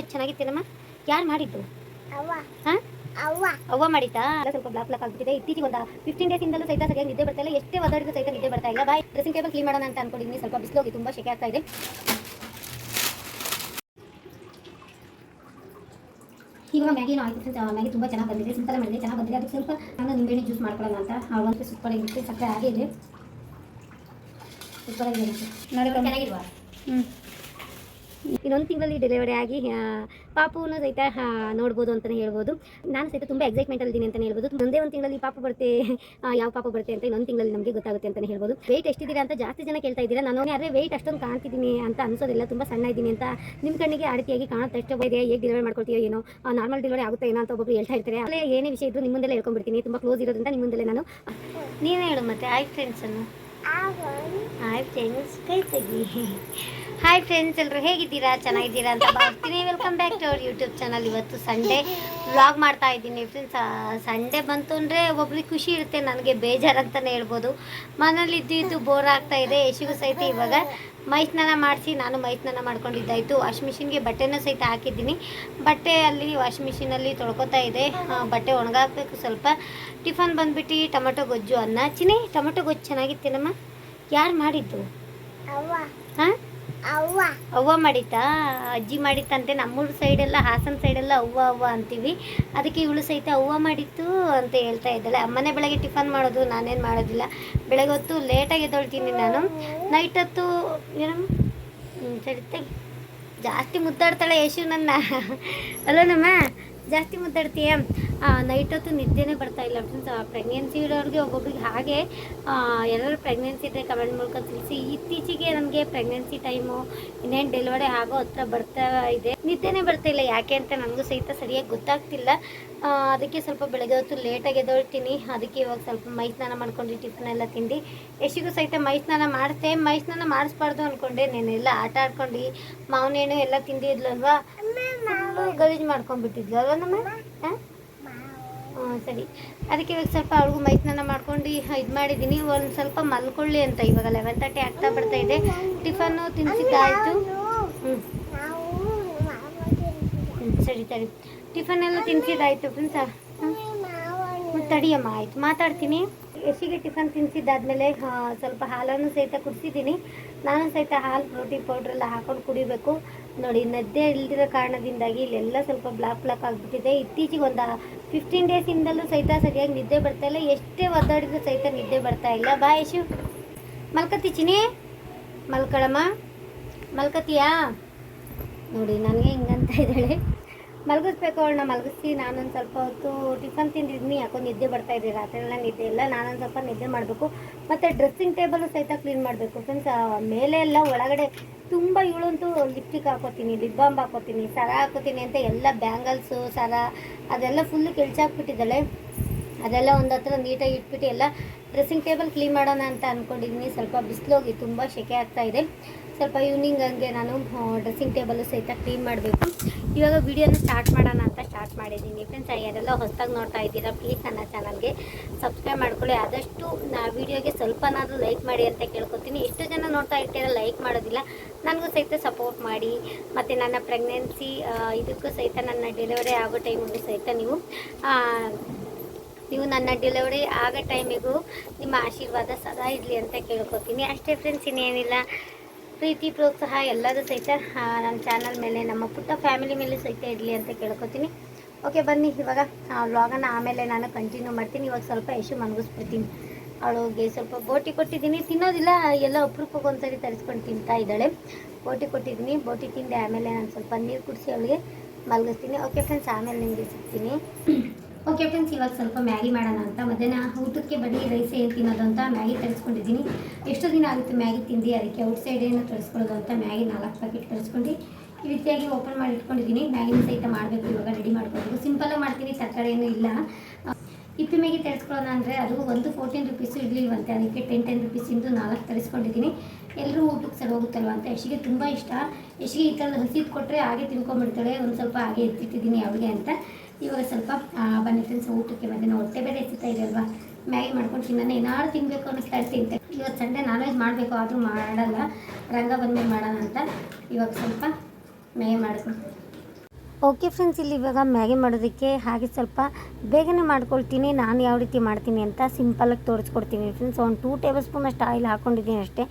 ಗೊತ್ತು ಚೆನ್ನಾಗಿತ್ತೇನಮ್ಮ? ಯಾರು ಮಾಡಿದ್ದು? ಅವ್ವ. ಹಾಂ? ಅವ್ವ. ಅವ್ವ ಮಾಡಿತಾ ಎಲ್ಲ ಸ್ವಲ್ಪ ಬ್ಲಾಕ್ ಬ್ಲಾಕ್ ಆಗ್ಬಿಟ್ಟಿದೆ. ಇತ್ತೀಚೆಗೆ ಒಂದು ಫಿಫ್ಟೀನ್ ಡೇಸ್ ಇಂದಲೂ ಸಹಿತ ಸರಿಯಾಗಿ ನಿದ್ದೆ ಬರ್ತಾ ಇಲ್ಲ. ಎಷ್ಟೇ ಒದ್ದಾಡಿದ್ರು ಸಹಿತ ನಿದ್ದೆ ಬರ್ತಾ ಇಲ್ಲ. ಬಾಯ್ ಡ್ರೆಸ್ಸಿಂಗ್ ಟೇಬಲ್ ಕ್ಲೀನ್ ಮಾಡೋಣ ಅಂತ ಅನ್ಕೊಂಡಿದ್ದೀನಿ ಸ್ವಲ್ಪ ಬಿಸಿಲೋಗಿ ತುಂಬ ಶೆಕೆ ಆಗ್ತಾ ಇದೆ. ಇವಾಗ ಮ್ಯಾಗಿನೂ ಆಯ್ತು ಫ್ರೆಂಡ್ಸ್ ಮ್ಯಾಗಿ ತುಂಬ ಚೆನ್ನಾಗಿ ಬಂದಿದೆ. ಸಿಂಪಲ್ ಮಾಡಿದೆ ಚೆನ್ನಾಗಿ ಬಂದಿದೆ. ಅದಕ್ಕೆ ಸ್ವಲ್ಪ ನಾನು ನಿಂಬೆಹಣ್ಣು ಜ್ಯೂಸ್ ಮಾಡ್ಕೊಳ್ಳೋಣ ಅಂತ ಆ ಒಂದು ಸೂಪರ್ ಆಗಿರುತ್ತೆ ಸಕ್ಕರೆ ಆಗಿದೆ. ಸೂಪರ್ ಆಗಿದೆ. ನೋಡಿ ಚೆನ್ನಾಗಿಲ್ವಾ? ಇನ್ನೊಂದು ತಿಂಗಳಲ್ಲಿ ಡೆಲಿವರಿ ಆಗಿ ಪಾಪುನ ಸಹಿತ ನೋಡ್ಬೋದು ಅಂತಲೇ ಹೇಳ್ಬೋದು. ನಾನು ಸಹಿತ ತುಂಬ ಎಕ್ಸೈಟ್ಮೆಂಟಲ್ಲಿ ಇದ್ದೀನಿ ಅಂತಲೇ ಹೇಳ್ಬೋದು. ಒಂದೇ ಒಂದು ತಿಂಗಳಲ್ಲಿ ಪಾಪು ಬರುತ್ತೆ ಯಾವ ಪಾಪು ಬರುತ್ತೆ ಅಂತ ಇನ್ನೊಂದು ತಿಂಗಳಲ್ಲಿ ನಮಗೆ ಗೊತ್ತಾಗುತ್ತೆ ಅಂತಲೇ ಹೇಳ್ಬೋದು. ವೆಯ್ಟ್ ಎಷ್ಟಿದ್ದೀರಾ ಅಂತ ಜಾಸ್ತಿ ಜನ ಕೇಳ್ತಾ ಇದ್ದೀರಾ. ನಾನು ಯಾರೇ ವೆಯ್ಟ್ ಅಷ್ಟೊಂದು ಕಾಣ್ತಿದ್ದೀನಿ ಅಂತ ಅನ್ಸೋದಿಲ್ಲ. ತುಂಬ ಸಣ್ಣ ಇದ್ದೀನಿ ಅಂತ ನಿಮ್ಮ ಕಣ್ಣಿಗೆ ಆ ರೀತಿಯಾಗಿ ಕಾಣುತ್ತೆ. ಅಷ್ಟೇ ಇದೆ. ಹೇಗೆ ಡೆಲಿವರಿ ಮಾಡ್ಕೊಳ್ತೀಯೋ ಏನೋ. ನಾರ್ಮಲ್ ಡೆಲಿವರಿ ಆಗುತ್ತೆ ಏನೋ ಅಂತ ಒಬ್ಬರು ಹೇಳ್ತಾ ಇರ್ತಾರೆ. ಅಲ್ಲೇ ಏನೇ ವಿಷಯ ಇದ್ರು ನಿಮ್ಮ ಮುಂದೆಲ್ಲ ಹೇಳ್ಕೊಂಡ್ಬಿಡ್ತೀನಿ. ತುಂಬ ಕ್ಲೋಸ್ ಇರೋದ್ರಿಂದ ನಿಮ್ಮ ಮುಂದೆಲ್ಲ ನಾನು ನೀವೇ ಹೇಳು ಮತ್ತೆ. ಹಾಯ್ ಫ್ರೆಂಡ್ಸ್ ಅನ್ನು. ಹಾಯ್ ಫ್ರೆಂಡ್ಸ್ ಕೈ ತೆಗಿ. ಹಾಯ್ ಫ್ರೆಂಡ್ಸ್ ಎಲ್ಲರೂ ಹೇಗಿದ್ದೀರಾ? ಚೆನ್ನಾಗಿದ್ದೀರಾ ಅಂತ ಬರ್ತೀನಿ ವೆಲ್ಕಮ್ ಬ್ಯಾಕ್ ಟು ಅವ್ರ ಯೂಟ್ಯೂಬ್ ಚಾನಲ್ ಇವತ್ತು ಸಂಡೇ ವ್ಲಾಗ್ ಮಾಡ್ತಾ ಇದ್ದೀನಿ ಫ್ರೆಂಡ್ಸ್ ಸಂಡೇ ಬಂತು ಅಂದರೆ ಒಬ್ರಿಗೆ ಖುಷಿ ಇರುತ್ತೆ ನನಗೆ ಬೇಜಾರು ಅಂತಲೇ ಹೇಳ್ಬೋದು. ಮನೇಲಿ ಇದ್ದು ಇದ್ದು ಬೋರ್ ಆಗ್ತಾ ಇದೆ. ಯಶಿಗೂ ಸಹಿತ ಇವಾಗ ಮೈ ಸ್ನಾನ ಮಾಡಿಸಿ ನಾನು ಮೈ ಸ್ನಾನ ಮಾಡ್ಕೊಂಡಿದ್ದಾಯಿತು ವಾಷಿಂಗ್ ಮಿಷಿನ್ಗೆ ಬಟ್ಟೆನೂ ಸಹಿತ ಹಾಕಿದ್ದೀನಿ. ಬಟ್ಟೆ ಅಲ್ಲಿ ವಾಶ್ ಮಿಷಿನಲ್ಲಿ ತೊಳ್ಕೊತಾ ಇದೆ. ಬಟ್ಟೆ ಒಣಗಾಕಬೇಕು ಸ್ವಲ್ಪ. ಟಿಫನ್ ಬಂದ್ಬಿಟ್ಟು ಟೊಮೆಟೊ ಗೊಜ್ಜು ಅನ್ನ. ಚಿನಿ ಟೊಮೆಟೊ ಗೊಜ್ಜು ಚೆನ್ನಾಗಿತ್ತೇನಮ್ಮ? ಯಾರು ಮಾಡಿದ್ದು? ಹಾಂ? ಅವ್ವ. ಮಾಡಿತ್ತಾ? ಅಜ್ಜಿ ಮಾಡಿತ್ತಂತೆ. ನಮ್ಮೂರು ಸೈಡೆಲ್ಲ, ಹಾಸನ ಸೈಡೆಲ್ಲ ಅವ್ವ ಅವ್ವ ಅಂತೀವಿ. ಅದಕ್ಕೆ ಇವಳು ಸಹಿತ ಅವ್ವ ಮಾಡಿತ್ತು ಅಂತ ಹೇಳ್ತಾ ಇದ್ದಾಳೆ. ಅಮ್ಮನೇ ಬೆಳಗ್ಗೆ ಟಿಫನ್ ಮಾಡೋದು, ನಾನೇನು ಮಾಡೋದಿಲ್ಲ. ಬೆಳಗ್ಗೆ ಹೊತ್ತು ಲೇಟಾಗಿ ಎದ್ದೊಳ್ತೀನಿ ನಾನು. ನೈಟ್ ಹೊತ್ತು ಏನಮ್ಮ ಸರಿ ಜಾಸ್ತಿ ಮುದ್ದಾಡ್ತಾಳೆ ಯಶು ನನ್ನ. ಅಲ್ಲ ನಮ್ಮ, ಜಾಸ್ತಿ ಮುದ್ದಾಡ್ತೀಯ? ನೈಟ್ ಹೊತ್ತು ನಿದ್ದೆನೇ ಬರ್ತಾ ಇಲ್ಲ ಫ್ರೆಂಡ್ಸ್ ಪ್ರೆಗ್ನೆನ್ಸಿ ಇರೋರಿಗೆ ಒಬ್ಬೊಬ್ರಿಗೆ ಹಾಗೆ ಎಲ್ಲರೂ ಪ್ರೆಗ್ನೆನ್ಸಿ ಇದ್ದರೆ ಕಮೆಂಟ್ ಮೂಲಕ ತಿಳಿಸಿ. ಇತ್ತೀಚೆಗೆ ನನಗೆ ಪ್ರೆಗ್ನೆನ್ಸಿ ಟೈಮು ಇನ್ನೇನು ಡೆಲಿವರಿ ಆಗೋ ಹತ್ರ ಬರ್ತಾ ಇದೆ. ನಿದ್ದೆನೇ ಬರ್ತಾ ಇಲ್ಲ. ಯಾಕೆ ಅಂತ ನನಗೂ ಸಹಿತ ಸರಿಯಾಗಿ ಗೊತ್ತಾಗ್ತಿಲ್ಲ. ಅದಕ್ಕೆ ಸ್ವಲ್ಪ ಬೆಳಗ್ಗೆ ಹೊತ್ತು ಲೇಟಾಗಿ ಎದ್ದೊಳ್ತೀನಿ. ಅದಕ್ಕೆ ಇವಾಗ ಸ್ವಲ್ಪ ಮೈ ಸ್ನಾನ ಮಾಡ್ಕೊಂಡು ಟಿಫನ್ ಎಲ್ಲ ತಿಂದು ಎಷ್ಟಿಗೂ ಸಹಿತ ಮೈ ಸ್ನಾನ ಮಾಡಿದೆ ಮೈ ಸ್ನಾನ ಮಾಡಿಸ್ಬಾರ್ದು ಅಂದ್ಕೊಂಡೆ ನೆನೆಲ್ಲ ಆಟ ಆಡ್ಕೊಂಡು, ಮಾವಿನ ಹಣ್ಣು ಎಲ್ಲ ತಿಂದಿದ್ಲಲ್ವಾ? ಗಲೀಜು ಮಾಡ್ಕೊಂಡ್ಬಿಟ್ಟಿದ್ಲು ಅಲ್ವಾ ನಮ್ಮ ಸರಿ. ಅದಕ್ಕೆ ಇವಾಗ ಸ್ವಲ್ಪ ಅವ್ರಿಗೂ ಮೈತ್ನನ ಮಾಡ್ಕೊಂಡು ಇದು ಮಾಡಿದ್ದೀನಿ. ಒಂದು ಸ್ವಲ್ಪ ಮಲ್ಕೊಳ್ಳಿ ಅಂತ ಇವಾಗ ಲೆವೆನ್ ತರ್ಟಿ ಆಗ್ತಾ ಬರ್ತಾ ಇದೆ. ಟಿಫನ್ನು ತಿನ್ಸಿದ್ದಾಯಿತು. ಹ್ಞೂ. ಸರಿ ಸರಿ. ಟಿಫನ್ ಎಲ್ಲ ತಿನ್ಸಿದ್ದಾಯಿತು ಫ್ರೆಂಡ್ಸ ತಡಿಯಮ್ಮ, ಆಯ್ತು. ಮಾತಾಡ್ತೀನಿ. ಎಷ್ಟಿಗೆ ಟಿಫನ್ ತಿನ್ಸಿದ್ದಾದ್ಮೇಲೆ ಸ್ವಲ್ಪ ಹಾಲನ್ನು ಸಹಿತ ಕುಡಿಸಿದ್ದೀನಿ. ನಾನು ಸಹಿತ ಹಾಲು ಪ್ರೋಟೀನ್ ಪೌಡ್ರೆಲ್ಲ ಹಾಕೊಂಡು ಕುಡಿಬೇಕು. ನೋಡಿ, ನದ್ದೆ ಇಲ್ದಿರೋ ಕಾರಣದಿಂದಾಗಿ ಇಲ್ಲೆಲ್ಲ ಸ್ವಲ್ಪ ಬ್ಲಾಕ್ ಬ್ಲಾಕ್ ಆಗಿಬಿಟ್ಟಿದೆ. ಇತ್ತೀಚೆಗೆ ಒಂದು ಫಿಫ್ಟೀನ್ ಡೇಸಿಂದಲೂ ಸಹಿತ ಸರಿಯಾಗಿ ನಿದ್ದೆ ಬರ್ತಾ ಇಲ್ಲ. ಎಷ್ಟೇ ಒದ್ದಾಡಿದ್ರು ಸಹಿತ ನಿದ್ದೆ ಬರ್ತಾ ಇಲ್ಲ. ಬಾ, ಯಶು. ಮಲ್ಕತ್ತೀಚಿನಿ ಚಿನಿ ಮಲ್ಕಳಮ್ಮ. ಮಲ್ಕತ್ತೀಯಾ? ನೋಡಿ ನನಗೆ ಹಿಂಗಂತ ಇದ್ದಾಳೆ. ಮಲಗಿಸ್ಬೇಕು, ಅವಳನ್ನ ಮಲಗಿಸಿ, ನಾನೊಂದು ಸ್ವಲ್ಪ ಹೊತ್ತು ಟಿಫನ್ ತಿಂದಿದ್ದೀನಿ ಯಾಕೋ ನಿದ್ದೆ ಬರ್ತಾ ಇದೆ, ರಾತ್ರಿಯೆಲ್ಲ ನಿದ್ದೆ ಇಲ್ಲ, ನಾನೊಂದು ಸ್ವಲ್ಪ ನಿದ್ದೆ ಮಾಡಬೇಕು. ಮತ್ತು ಡ್ರೆಸ್ಸಿಂಗ್ ಟೇಬಲ್ ಸಹಿತ ಕ್ಲೀನ್ ಮಾಡಬೇಕು. ಫ್ರೆಂಡ್ಸ್ ಮೇಲೆ ಎಲ್ಲ ಒಳಗಡೆ ತುಂಬ ಇವಳಂತೂ ಲಿಪ್ಸ್ಟಿಕ್ ಹಾಕೋತೀನಿ ಲಿಪ್ ಬಾಂಬ್ ಹಾಕೋತೀನಿ, ಸರ ಹಾಕೋತೀನಿ ಅಂತ ಎಲ್ಲ ಬ್ಯಾಂಗಲ್ಸು ಸರ, ಅದೆಲ್ಲ ಫುಲ್ಲು ಕೆಳಚಾಕ್ಬಿಟ್ಟಿದ್ದಾಳೆ ಅದೆಲ್ಲ ಒಂದು ಹತ್ರ ನೀಟಾಗಿ ಇಟ್ಬಿಟ್ಟು ಎಲ್ಲ ಡ್ರೆಸ್ಸಿಂಗ್ ಟೇಬಲ್ ಕ್ಲೀನ್ ಮಾಡೋಣ ಅಂತ ಅಂದ್ಕೊಂಡಿದ್ದೀನಿ ಸ್ವಲ್ಪ ಬಿಸಿಲೋಗಿ ತುಂಬ ಸೆಕೆ ಆಗ್ತಾಯಿದೆ ಸ್ವಲ್ಪ ಈವ್ನಿಂಗ್ ಹಂಗೆ ನಾನು ಡ್ರೆಸ್ಸಿಂಗ್ ಟೇಬಲ್ ಸಹಿತ ಕ್ಲೀನ್ ಮಾಡಬೇಕು. ಇವಾಗ ವಿಡಿಯೋನ ಸ್ಟಾರ್ಟ್ ಮಾಡೋಣ ಅಂತ ಸ್ಟಾರ್ಟ್ ಮಾಡಿದ್ದೀನಿ. ಫ್ರೆಂಡ್ಸ್ ಯಾರೆಲ್ಲ ಹೊಸದಾಗಿ ನೋಡ್ತಾ ಇದ್ದೀರಾ ಪ್ಲೀಸ್ ನನ್ನ ಚಾನಲ್ಗೆ ಸಬ್ಸ್ಕ್ರೈಬ್ ಮಾಡ್ಕೊಳ್ಳಿ. ಆದಷ್ಟು ನಾ ವಿಡಿಯೋಗೆ ಸ್ವಲ್ಪನಾದರೂ ಲೈಕ್ ಮಾಡಿ ಅಂತ ಕೇಳ್ಕೊತೀನಿ. ಎಷ್ಟು ಜನ ನೋಡ್ತಾ ಇರ್ತೀರ ಲೈಕ್ ಮಾಡೋದಿಲ್ಲ. ನನಗೂ ಸಹಿತ ಸಪೋರ್ಟ್ ಮಾಡಿ. ಮತ್ತು ನನ್ನ ಪ್ರೆಗ್ನೆನ್ಸಿ ಇದಕ್ಕೂ ಸಹಿತ ನನ್ನ ಡೆಲಿವರಿ ಆಗೋ ಟೈಮಿಗೂ ಸಹಿತ ನೀವು ನೀವು ನನ್ನ ಡೆಲಿವರಿ ಆಗೋ ಟೈಮಿಗೂ ನಿಮ್ಮ ಆಶೀರ್ವಾದ ಸದಾ ಇರಲಿ ಅಂತ ಕೇಳ್ಕೊತೀನಿ. ಅಷ್ಟೇ ಫ್ರೆಂಡ್ಸ್ ಇನ್ನೇನಿಲ್ಲ. ಪ್ರೀತಿ, ಪ್ರೋತ್ಸಾಹ ಎಲ್ಲದೂ ಸಹಿತ ನನ್ನ ಚಾನಲ್ ಮೇಲೆ, ನಮ್ಮ ಪುಟ್ಟ ಫ್ಯಾಮಿಲಿ ಮೇಲೆ ಸಹಿತ ಇರಲಿ ಅಂತ ಕೇಳ್ಕೊತೀನಿ. ಓಕೆ ಬನ್ನಿ, ಇವಾಗ ವ್ಲಾಗನ್ನು ಆಮೇಲೆ ನಾನು ಕಂಟಿನ್ಯೂ ಮಾಡ್ತೀನಿ. ಇವಾಗ ಸ್ವಲ್ಪ ಯಶು ಮನಗಿಸ್ಬಿಡ್ತೀನಿ. ಅವಳಿಗೆ ಸ್ವಲ್ಪ ಬೋಟಿ ಕೊಟ್ಟಿದ್ದೀನಿ. ತಿನ್ನೋದಿಲ್ಲ, ಎಲ್ಲ ಅಪರೂಪಕ್ಕೆ ಒಂದ್ಸರಿ ತರಿಸ್ಕೊಂಡು ತಿಂತಾ ಇದ್ದಾಳೆ. ಬೋಟಿ ಕೊಟ್ಟಿದ್ದೀನಿ. ಬೋಟಿ ತಿಂದೆ ಆಮೇಲೆ ನಾನು ಸ್ವಲ್ಪ ನೀರು ಕುಡಿಸಿ ಅವಳಿಗೆ ಮಲಗಿಸ್ತೀನಿ. ಓಕೆ ಫ್ರೆಂಡ್ಸ್ ಆಮೇಲೆ ನಿಮಗೆ ಸಿಗ್ತೀನಿ. ಓಕೆ, ಫ್ರೆಂಡ್ಸ್, ಇವಾಗ ಸ್ವಲ್ಪ ಮ್ಯಾಗಿ ಮಾಡೋಣ ಅಂತ. ಮಧ್ಯಾಹ್ನ ಊಟಕ್ಕೆ ಬರೀ ರೈಸ್ ಏನು ತಿನ್ನೋದು ಅಂತ ಮ್ಯಾಗಿ ತರಿಸ್ಕೊಂಡಿದ್ದೀನಿ. ಎಷ್ಟು ದಿನ ಆಗುತ್ತೆ ಮ್ಯಾಗಿ ತಿಂದು, ಅದಕ್ಕೆ ಔಟ್ಸೈಡ್ ಏನು ತರಿಸ್ಕೊಳ್ಳೋದು ಅಂತ ಮ್ಯಾಗಿ ನಾಲ್ಕು ಪ್ಯಾಕೆಟ್ ತರಿಸ್ಕೊಂಡು ಈ ರೀತಿಯಾಗಿ ಓಪನ್ ಮಾಡಿ ಇಟ್ಕೊಂಡಿದ್ದೀನಿ. ಮ್ಯಾಗಿನ ಸಹಿತ ಮಾಡಬೇಕು, ಇವಾಗ ರೆಡಿ ಮಾಡ್ಕೊಬೇಕು. ಸಿಂಪಲ್ಲಾಗಿ ಮಾಡ್ತೀನಿ ತರಕಾರಿ ಏನೂ ಇಲ್ಲ. ಆ, ಇಪ್ಪಿ ಮ್ಯಾಗಿ ತರಿಸ್ಕೊಳ್ಳೋಣ ಅಂದರೆ ಅದು ಒಂದು ಫೋರ್ಟೀನ್ ರುಪೀಸು ಇರಲಿಲ್ವಂತೆ. ಅದಕ್ಕೆ ಟೆನ್ ಟೆನ್ ರುಪೀಸಿಂದು ನಾಲ್ಕು ತರಿಸ್ಕೊಂಡಿದ್ದೀನಿ. ಎಲ್ಲರೂ ಊಟಕ್ಕೆ ಸರಿ ಹೋಗುತ್ತಲ್ವ ಅಂತ ಯಶಿಗೆ ತುಂಬ ಇಷ್ಟ. ಯಶಿಗೆ ಈ ಥರದ ಹಸಿದು ಕೊಟ್ಟರೆ ಹಾಗೆ ತಿನ್ಕೊಂಡ್ಬಿಡ್ತಾಳೆ. ಒಂದು ಸ್ವಲ್ಪ ಹಾಗೆ ಎತ್ತಿಟ್ಟಿದ್ದೀನಿ ಅವಳಿಗೆ ಅಂತ. ಇವಾಗ ಸ್ವಲ್ಪ ಬನ್ನಿ ಫ್ರೆಂಡ್ಸ್ ಊಟಕ್ಕೆ ಮಧ್ಯಾಹ್ನ ಹೊಟ್ಟೆ ಬೇರೆ ಎತ್ತುತ್ತಾ ಇದೆ ಅಲ್ವಾ? ಮ್ಯಾಗಿ ಮಾಡ್ಕೊಂಡು ತಿನ್ನೋಣ. ಏನಾದ್ರು ತಿನ್ನಬೇಕು ಅನ್ನಿಸ್ತಾ ಇರ್ತೀನಿ ಇವತ್ತು ಸಂಡೆ ನಾನ್ ವೆಜ್ ಮಾಡಬೇಕು ಆದರೂ ಮಾಡಲ್ಲ. ರಂಗ ಬಂದ್ಮೇಲೆ ಮಾಡೋಣ ಅಂತ. ಇವಾಗ ಸ್ವಲ್ಪ ಮ್ಯಾಗಿ ಮಾಡ್ಕೊಂಡು ಓಕೆ ಫ್ರೆಂಡ್ಸ್ ಇಲ್ಲಿ ಇವಾಗ ಮ್ಯಾಗಿ ಮಾಡೋದಕ್ಕೆ ಹಾಗೆ ಸ್ವಲ್ಪ ಬೇಗನೆ ಮಾಡ್ಕೊಳ್ತೀನಿ. ನಾನು ಯಾವ ರೀತಿ ಮಾಡ್ತೀನಿ ಅಂತ ಸಿಂಪಲಾಗಿ ತೋರಿಸ್ಕೊಡ್ತೀನಿ ಫ್ರೆಂಡ್ಸ್ ಒಂದು ಟೂ ಟೇಬಲ್ ಸ್ಪೂನ್ ಅಷ್ಟು ಆಯಿಲ್ ಹಾಕ್ಕೊಂಡಿದ್ದೀನಿ ಅಷ್ಟೇ.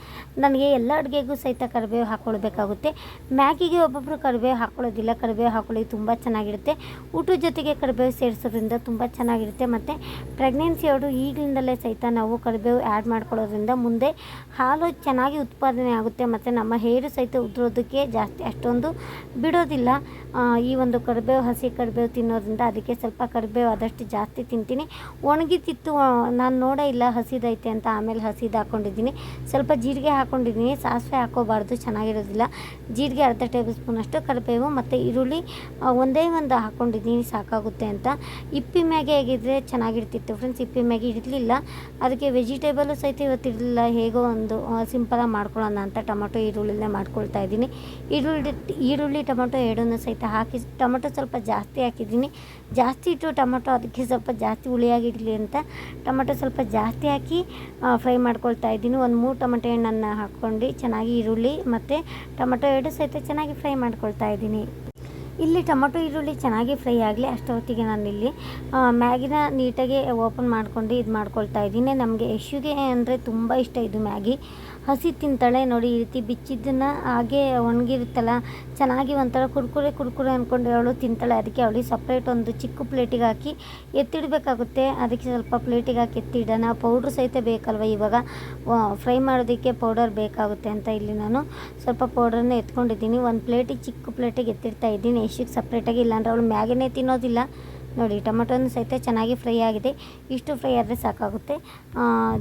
ನನಗೆ ಎಲ್ಲ ಅಡುಗೆಗೂ ಸಹಿತ ಕರಿಬೇವು ಹಾಕ್ಕೊಳ್ಬೇಕಾಗುತ್ತೆ ಮ್ಯಾಗಿಗೆ ಒಬ್ಬೊಬ್ಬರು ಕರಿಬೇವು ಹಾಕ್ಕೊಳ್ಳೋದಿಲ್ಲ ಕರಿಬೇವು ಹಾಕ್ಕೊಳ್ಳೋದು ತುಂಬ ಚೆನ್ನಾಗಿರುತ್ತೆ. ಊಟದ ಜೊತೆಗೆ ಕರಿಬೇವು ಸೇರಿಸೋದ್ರಿಂದ ತುಂಬ ಚೆನ್ನಾಗಿರುತ್ತೆ. ಮತ್ತು ಪ್ರೆಗ್ನೆನ್ಸಿ ಅವರು ಈಗಲಿಂದಲೇ ಸಹಿತ ನಾವು ಕರಿಬೇವು ಆ್ಯಡ್ ಮಾಡ್ಕೊಳ್ಳೋದ್ರಿಂದ ಮುಂದೆ ಹಾಲು ಚೆನ್ನಾಗಿ ಉತ್ಪಾದನೆ ಆಗುತ್ತೆ. ಮತ್ತು ನಮ್ಮ ಹೇರು ಸಹಿತ ಉದುರೋದಕ್ಕೆ ಜಾಸ್ತಿ ಅಷ್ಟೊಂದು ಬಿಡೋದಿಲ್ಲ. ಈ ಒಂದು ಕರಿಬೇವು, ಹಸಿ ಕರಿಬೇವು ತಿನ್ನೋದ್ರಿಂದ ಅದಕ್ಕೆ ಸ್ವಲ್ಪ ಕರಿಬೇವು ಆದಷ್ಟು ಜಾಸ್ತಿ ತಿಂತೀನಿ. ಒಣಗಿತಿತ್ತು ನಾನು ನೋಡೇ ಇಲ್ಲ ಹಸಿದೈತೆ ಅಂತ, ಆಮೇಲೆ ಹಸಿದು ಹಾಕ್ಕೊಂಡಿದ್ದೀನಿ ಸ್ವಲ್ಪ ಜೀರಿಗೆ ಹಾಕ್ಕೊಂಡಿದ್ದೀನಿ ಸಾಸಿವೆ ಹಾಕೋಬಾರ್ದು, ಚೆನ್ನಾಗಿರೋದಿಲ್ಲ. ಜೀರಿಗೆ ಅರ್ಧ ಟೇಬಲ್ ಸ್ಪೂನಷ್ಟು ಕರಿಬೇವು ಮತ್ತು ಈರುಳ್ಳಿ ಒಂದೇ ಒಂದು ಹಾಕ್ಕೊಂಡಿದ್ದೀನಿ ಸಾಕಾಗುತ್ತೆ ಅಂತ. ಇಪ್ಪಿ ಮ್ಯಾಗೆ ಹೇಗಿದ್ರೆ ಚೆನ್ನಾಗಿರ್ತಿತ್ತು ಫ್ರೆಂಡ್ಸ್, ಇಪ್ಪಿ ಮ್ಯಾಗೆ ಇರಲಿಲ್ಲ. ಅದಕ್ಕೆ ವೆಜಿಟೇಬಲು ಸಹಿತ ಇವತ್ತಿರಲಿಲ್ಲ ಹೇಗೋ ಒಂದು ಸಿಂಪಲಾಗಿ ಮಾಡ್ಕೊಳ್ಳೋಣ ಅಂತ ಟೊಮೊಟೊ, ಈರುಳ್ಳಿನೇ ಮಾಡ್ಕೊಳ್ತಾ ಇದ್ದೀನಿ. ಈರುಳ್ಳಿ ಈರುಳ್ಳಿ, ಟೊಮೊಟೊ ಎರಡನ್ನೂ ಸಹಿತ ಹಾಕಿ ಟೊಮೊಟೊ ಸ್ವಲ್ಪ ಜಾಸ್ತಿ ಹಾಕಿದ್ದೀನಿ. ಜಾಸ್ತಿ ಇಟ್ಟು ಟೊಮೊಟೊ ಅದಕ್ಕೆ ಸ್ವಲ್ಪ ಜಾಸ್ತಿ ಹುಳಿಯಾಗಿಡಲಿ ಅಂತ. ಟೊಮೊಟೊ ಸ್ವಲ್ಪ ಜಾಸ್ತಿ ಹಾಕಿ ಫ್ರೈ ಮಾಡ್ಕೊಳ್ತಾ ಇದ್ದೀನಿ. ಒಂದು ಮೂರು ಟೊಮೊಟೊ ಹಣ್ಣನ್ನು ಹಾಕ್ಕೊಂಡು ಚೆನ್ನಾಗಿ ಈರುಳ್ಳಿ ಮತ್ತು ಟೊಮೊಟೊ ಎರಡು ಸಹಿತ ಚೆನ್ನಾಗಿ ಫ್ರೈ ಮಾಡ್ಕೊಳ್ತಾ ಇದ್ದೀನಿ. ಇಲ್ಲಿ ಟೊಮೊಟೊ ಈರುಳ್ಳಿ ಚೆನ್ನಾಗಿ ಫ್ರೈ ಆಗಲಿ, ಅಷ್ಟೊತ್ತಿಗೆ ನಾನಿಲ್ಲಿ ಇಲ್ಲಿ ಮ್ಯಾಗಿನ ನೀಟಾಗಿ ಓಪನ್ ಮಾಡಿಕೊಂಡು ಇದು ಮಾಡ್ಕೊಳ್ತಾ ಇದ್ದೀನಿ. ನಮಗೆ ಯಶುಗೆ ಅಂದರೆ ತುಂಬ ಇಷ್ಟ ಇದು ಮ್ಯಾಗಿ. ಹಸಿ ತಿಂತಾಳೆ ನೋಡಿ ಈ ರೀತಿ ಬಿಚ್ಚಿದ್ದನ್ನು ಹಾಗೆ ಒಣಗಿರುತ್ತಲ್ಲ, ಚೆನ್ನಾಗಿ ಒಂಥರ ಕುರ್ಕುರೆ ಕುರ್ಕುರೆ ಅಂದ್ಕೊಂಡು ಅವಳು ತಿಂತಾಳೆ. ಅದಕ್ಕೆ ಅವಳಿಗೆ ಸಪ್ರೇಟ್ ಒಂದು ಚಿಕ್ಕ ಪ್ಲೇಟಿಗೆ ಹಾಕಿ ಎತ್ತಿಡಬೇಕಾಗುತ್ತೆ. ಅದಕ್ಕೆ ಸ್ವಲ್ಪ ಪ್ಲೇಟಿಗೆ ಹಾಕಿ ಎತ್ತಿಡೋಣ. ಪೌಡ್ರ್ ಸಹಿತ ಬೇಕಲ್ವ ಇವಾಗ? ಫ್ರೈ ಮಾಡೋದಕ್ಕೆ ಪೌಡರ್ ಬೇಕಾಗುತ್ತೆ ಅಂತ ಇಲ್ಲಿ ನಾನು ಸ್ವಲ್ಪ ಪೌಡರನ್ನ ಎತ್ಕೊಂಡಿದ್ದೀನಿ. ಒಂದು ಪ್ಲೇಟಿಗೆ ಚಿಕ್ಕ ಪ್ಲೇಟಿಗೆ ಎತ್ತಿಡ್ತಾ ಇದ್ದೀನಿ. ಎಷ್ಟಿಗೆ ಸಪ್ರೇಟಾಗಿ ಇಲ್ಲಾಂದ್ರೆ ಅವಳು ಮ್ಯಾಗೇನೆ ತಿನ್ನೋದಿಲ್ಲ. ನೋಡಿ, ಟೊಮೆಟೊನೂ ಸಹಿತ ಚೆನ್ನಾಗಿ ಫ್ರೈ ಆಗಿದೆ. ಇಷ್ಟು ಫ್ರೈ ಆದರೆ ಸಾಕಾಗುತ್ತೆ.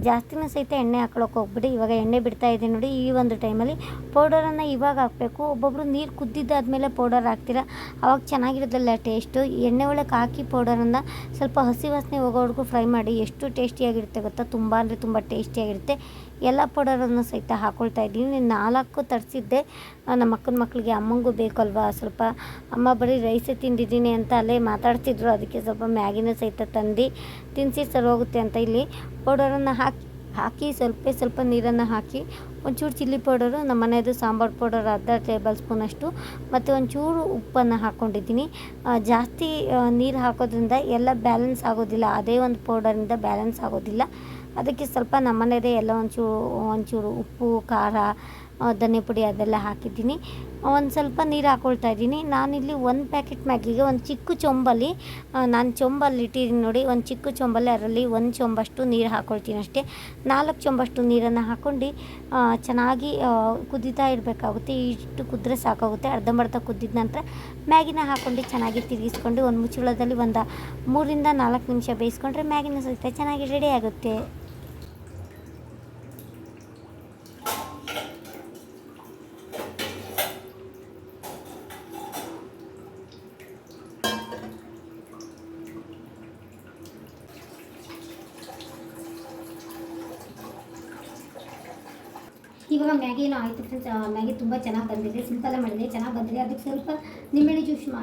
ಜಾಸ್ತಿನೂ ಸಹಿತ ಎಣ್ಣೆ ಹಾಕೊಳ್ಳೋಕೆ ಹೋಗ್ಬಿಡಿ. ಇವಾಗ ಎಣ್ಣೆ ಬಿಡ್ತಾ ಇದೆ ನೋಡಿ, ಈ ಒಂದು ಟೈಮಲ್ಲಿ. ಪೌಡರನ್ನು ಇವಾಗ ಹಾಕಬೇಕು. ಒಬ್ಬೊಬ್ಬರು ನೀರು ಕುದ್ದಿದ್ದಾದಮೇಲೆ ಪೌಡರ್ ಹಾಕ್ತೀರಾ? ಅವಾಗ ಚೆನ್ನಾಗಿರೋದಲ್ಲ ಟೇಸ್ಟು. ಎಣ್ಣೆ ಒಳಗೆ ಹಾಕಿ ಪೌಡರನ್ನು ಸ್ವಲ್ಪ ಹಸಿ ವಾಸನೆ ಹೋಗೋವರೆಗೂ ಫ್ರೈ ಮಾಡಿ, ಎಷ್ಟು ಟೇಸ್ಟಿಯಾಗಿರುತ್ತೆ ಗೊತ್ತಾ? ತುಂಬ ಅಂದರೆ ತುಂಬ ಟೇಸ್ಟಿಯಾಗಿರುತ್ತೆ. ಎಲ್ಲ ಪೌಡರನ್ನು ಸಹಿತ ಹಾಕ್ಕೊಳ್ತಾ ಇದ್ದೀನಿ. ನಾಲ್ಕು ತರಿಸಿದ್ದೆ. ನಮ್ಮ ಅಕ್ಕನ ಮಕ್ಕಳಿಗೆ ಅಮ್ಮಂಗೂ ಬೇಕಲ್ವಾ? ಸ್ವಲ್ಪ ಅಮ್ಮ ಬರೀ ರೈಸೇ ತಿಂದಿದ್ದೀನಿ ಅಂತ ಅಲ್ಲೇ ಮಾತಾಡ್ತಿದ್ರು. ಅದಕ್ಕೆ ಸ್ವಲ್ಪ ಮ್ಯಾಗಿನ ಸಹಿತ ತಂದು ತಿನ್ನಿಸಿ ಸರಿ ಹೋಗುತ್ತೆ ಅಂತ ಇಲ್ಲಿ. ಪೌಡರನ್ನು ಹಾಕಿ ಹಾಕಿ ಸ್ವಲ್ಪ ಸ್ವಲ್ಪ ನೀರನ್ನು ಹಾಕಿ ಒಂಚೂರು ಚಿಲ್ಲಿ ಪೌಡರು, ನಮ್ಮ ಮನೆಯದು ಸಾಂಬಾರು ಪೌಡರ್ ಅರ್ಧ ಟೇಬಲ್ ಸ್ಪೂನಷ್ಟು ಮತ್ತು ಒಂಚೂರು ಉಪ್ಪನ್ನು ಹಾಕ್ಕೊಂಡಿದ್ದೀನಿ ಜಾಸ್ತಿ ನೀರು ಹಾಕೋದ್ರಿಂದ ಎಲ್ಲ ಬ್ಯಾಲೆನ್ಸ್ ಆಗೋದಿಲ್ಲ. ಅದೇ ಒಂದು ಪೌಡರಿಂದ ಬ್ಯಾಲೆನ್ಸ್ ಆಗೋದಿಲ್ಲ. ಅದಕ್ಕೆ ಸ್ವಲ್ಪ ನಮ್ಮನೇದೇ ಎಲ್ಲ ಒಂಚೂರು ಒಂಚೂರು ಉಪ್ಪು, ಖಾರ ಧನೆ ಪುಡಿ ಅದೆಲ್ಲ ಹಾಕಿದ್ದೀನಿ. ಒಂದು ಸ್ವಲ್ಪ ನೀರು ಹಾಕ್ಕೊಳ್ತಾ ಇದ್ದೀನಿ. ನಾನಿಲ್ಲಿ ಒಂದು ಪ್ಯಾಕೆಟ್ ಮ್ಯಾಗಿಗೆ ಒಂದು ಚಿಕ್ಕ ಚೊಂಬಲ್ಲಿ ನಾನು ಚೊಂಬಲ್ಲಿ ಇಟ್ಟಿದ್ದೀನಿ ನೋಡಿ. ಒಂದು ಚಿಕ್ಕ ಚೊಂಬಲ್ಲಿ ಅದರಲ್ಲಿ ಒಂದು ಚೊಂಬಷ್ಟು ನೀರು ಹಾಕ್ಕೊಳ್ತೀನಿ ಅಷ್ಟೇ. ನಾಲ್ಕು ಚೊಂಬಷ್ಟು ನೀರನ್ನು ಹಾಕ್ಕೊಂಡು ಚೆನ್ನಾಗಿ ಕುದಿತಾ ಕುದೀತಾ ಇರಬೇಕಾಗುತ್ತೆ. ಇಷ್ಟು ಕುದ್ರೆ ಸಾಕಾಗುತ್ತೆ. ಅರ್ಧಂಬರ್ಧ ಕುದ್ದಿದ ನಂತರ ಮ್ಯಾಗಿನ ಹಾಕ್ಕೊಂಡು ಚೆನ್ನಾಗಿ ತಿರುಗಿಸ್ಕೊಂಡು ಒಂದು ಮುಚ್ಚಳದಲ್ಲಿ ಒಂದು ಮೂರಿಂದ ನಾಲ್ಕು ನಿಮಿಷ ಬೇಯಿಸ್ಕೊಂಡ್ರೆ ಮ್ಯಾಗಿನ ಸಹಿತ ಚೆನ್ನಾಗಿ ರೆಡಿ ಆಗುತ್ತೆ. ಇವಾಗ ಮ್ಯಾಗಿ ಏನೋ ಆಯಿತು ಫ್ರೆಂಡ್ಸ್ ಮ್ಯಾಗಿ ತುಂಬ ಚೆನ್ನಾಗಿ ಬಂದಿದೆ ಸಿಂಪಲ್ಲೇ ಮಾಡಿದೆ, ಚೆನ್ನಾಗಿ ಬಂದಿದೆ. ಅದಕ್ಕೆ ಸ್ವಲ್ಪ ನಿಂಬೆಹಣ್ಣು ಜ್ಯೂಸ್ ಮಾ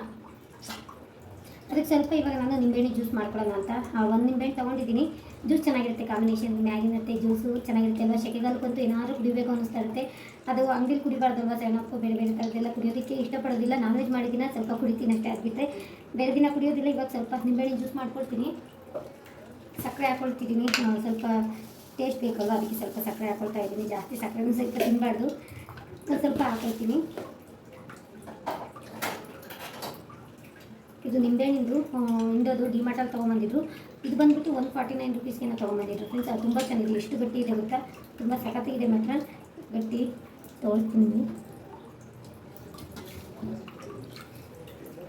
ಅದಕ್ಕೆ ಸ್ವಲ್ಪ ಇವಾಗ ನಾನು ನಿಂಬೆಹಣ್ಣು ಜ್ಯೂಸ್ ಮಾಡ್ಕೊಳ್ಳೋಣ ಅಂತ ಒಂದು ನಿಂಬೆಹಣ್ಣು ತೊಗೊಂಡಿದ್ದೀನಿ. ಜ್ಯೂಸ್ ಚೆನ್ನಾಗಿರುತ್ತೆ ಕಾಂಬಿನೇಷನ್ ಮ್ಯಾಗಿ ಮತ್ತು ಜ್ಯೂಸು ಚೆನ್ನಾಗಿರುತ್ತೆ ಅಲ್ವಾ? ಸೆಕೆಗಾಲಕ್ಕಂತೂ ಏನಾದರೂ ಕುಡಿಬೇಕು ಅನ್ನಿಸ್ತಾ ಇರುತ್ತೆ. ಅದು ಅಂಗಡಿಲಿ ಕುಡಿಬಾರ್ದಲ್ವಾ ಸಣ್ಣಪ್ಪು ಬೇರೆ ಬೇರೆ ಥರದ್ದೆಲ್ಲ ಕುಡಿಯೋದಕ್ಕೆ ಇಷ್ಟಪಡೋದಿಲ್ಲ. ನಾನ್ ವೆಜ್ ಮಾಡಿದಿನ? ಸ್ವಲ್ಪ ಕುಡಿತೀನಿ ಅಷ್ಟೇ ಆಗಿಬಿಟ್ರೆ ಬೇರೆ ದಿನ ಕುಡಿಯೋದಿಲ್ಲ. ಇವಾಗ ಸ್ವಲ್ಪ ನಿಂಬೆಹಣ್ಣು ಜ್ಯೂಸ್ ಮಾಡ್ಕೊಳ್ತೀನಿ. ಸಕ್ಕರೆ ಹಾಕ್ಕೊಳ್ತಿದ್ದೀನಿ ಸ್ವಲ್ಪ ಟೇಸ್ಟ್ ಬೇಕಲ್ಲ ಅದಕ್ಕೆ ಸ್ವಲ್ಪ ಸಕ್ಕರೆ ಹಾಕೊಳ್ತಾ ಇದ್ದೀನಿ. ಜಾಸ್ತಿ ಸಕ್ಕರೆನೂ ಸಹಿತ ತಿನ್ನಬಾರ್ದು ಸ್ವಲ್ಪ ಹಾಕೊಳ್ತೀನಿ. ಇದು ನಿಂಬೆಹಣ್ಣಿಂದು ಇಂಡೋದು ಡಿಮಾರ್ಟಲ್ಲಿ ತೊಗೊಂಬಂದಿದ್ರು. ಇದು ಬಂದ್ಬಿಟ್ಟು ಒನ್ ಫಾರ್ಟಿ ನೈನ್ ರುಪೀಸ್ಗೇನೋ ತೊಗೊಂಬಂದಿದ್ರು. ಫ್ರೆಂಡ್ಸ್ ಅದು ತುಂಬ ಚೆನ್ನಾಗಿದೆ. ಎಷ್ಟು ಗಟ್ಟಿ ಇದೆ ಗೊತ್ತಾ? ತುಂಬ ಸಖತ್ತಾಗಿದೆ ಮಾತ್ರ. ಗಟ್ಟಿ ತೊಗೊಳ್ತೀನಿ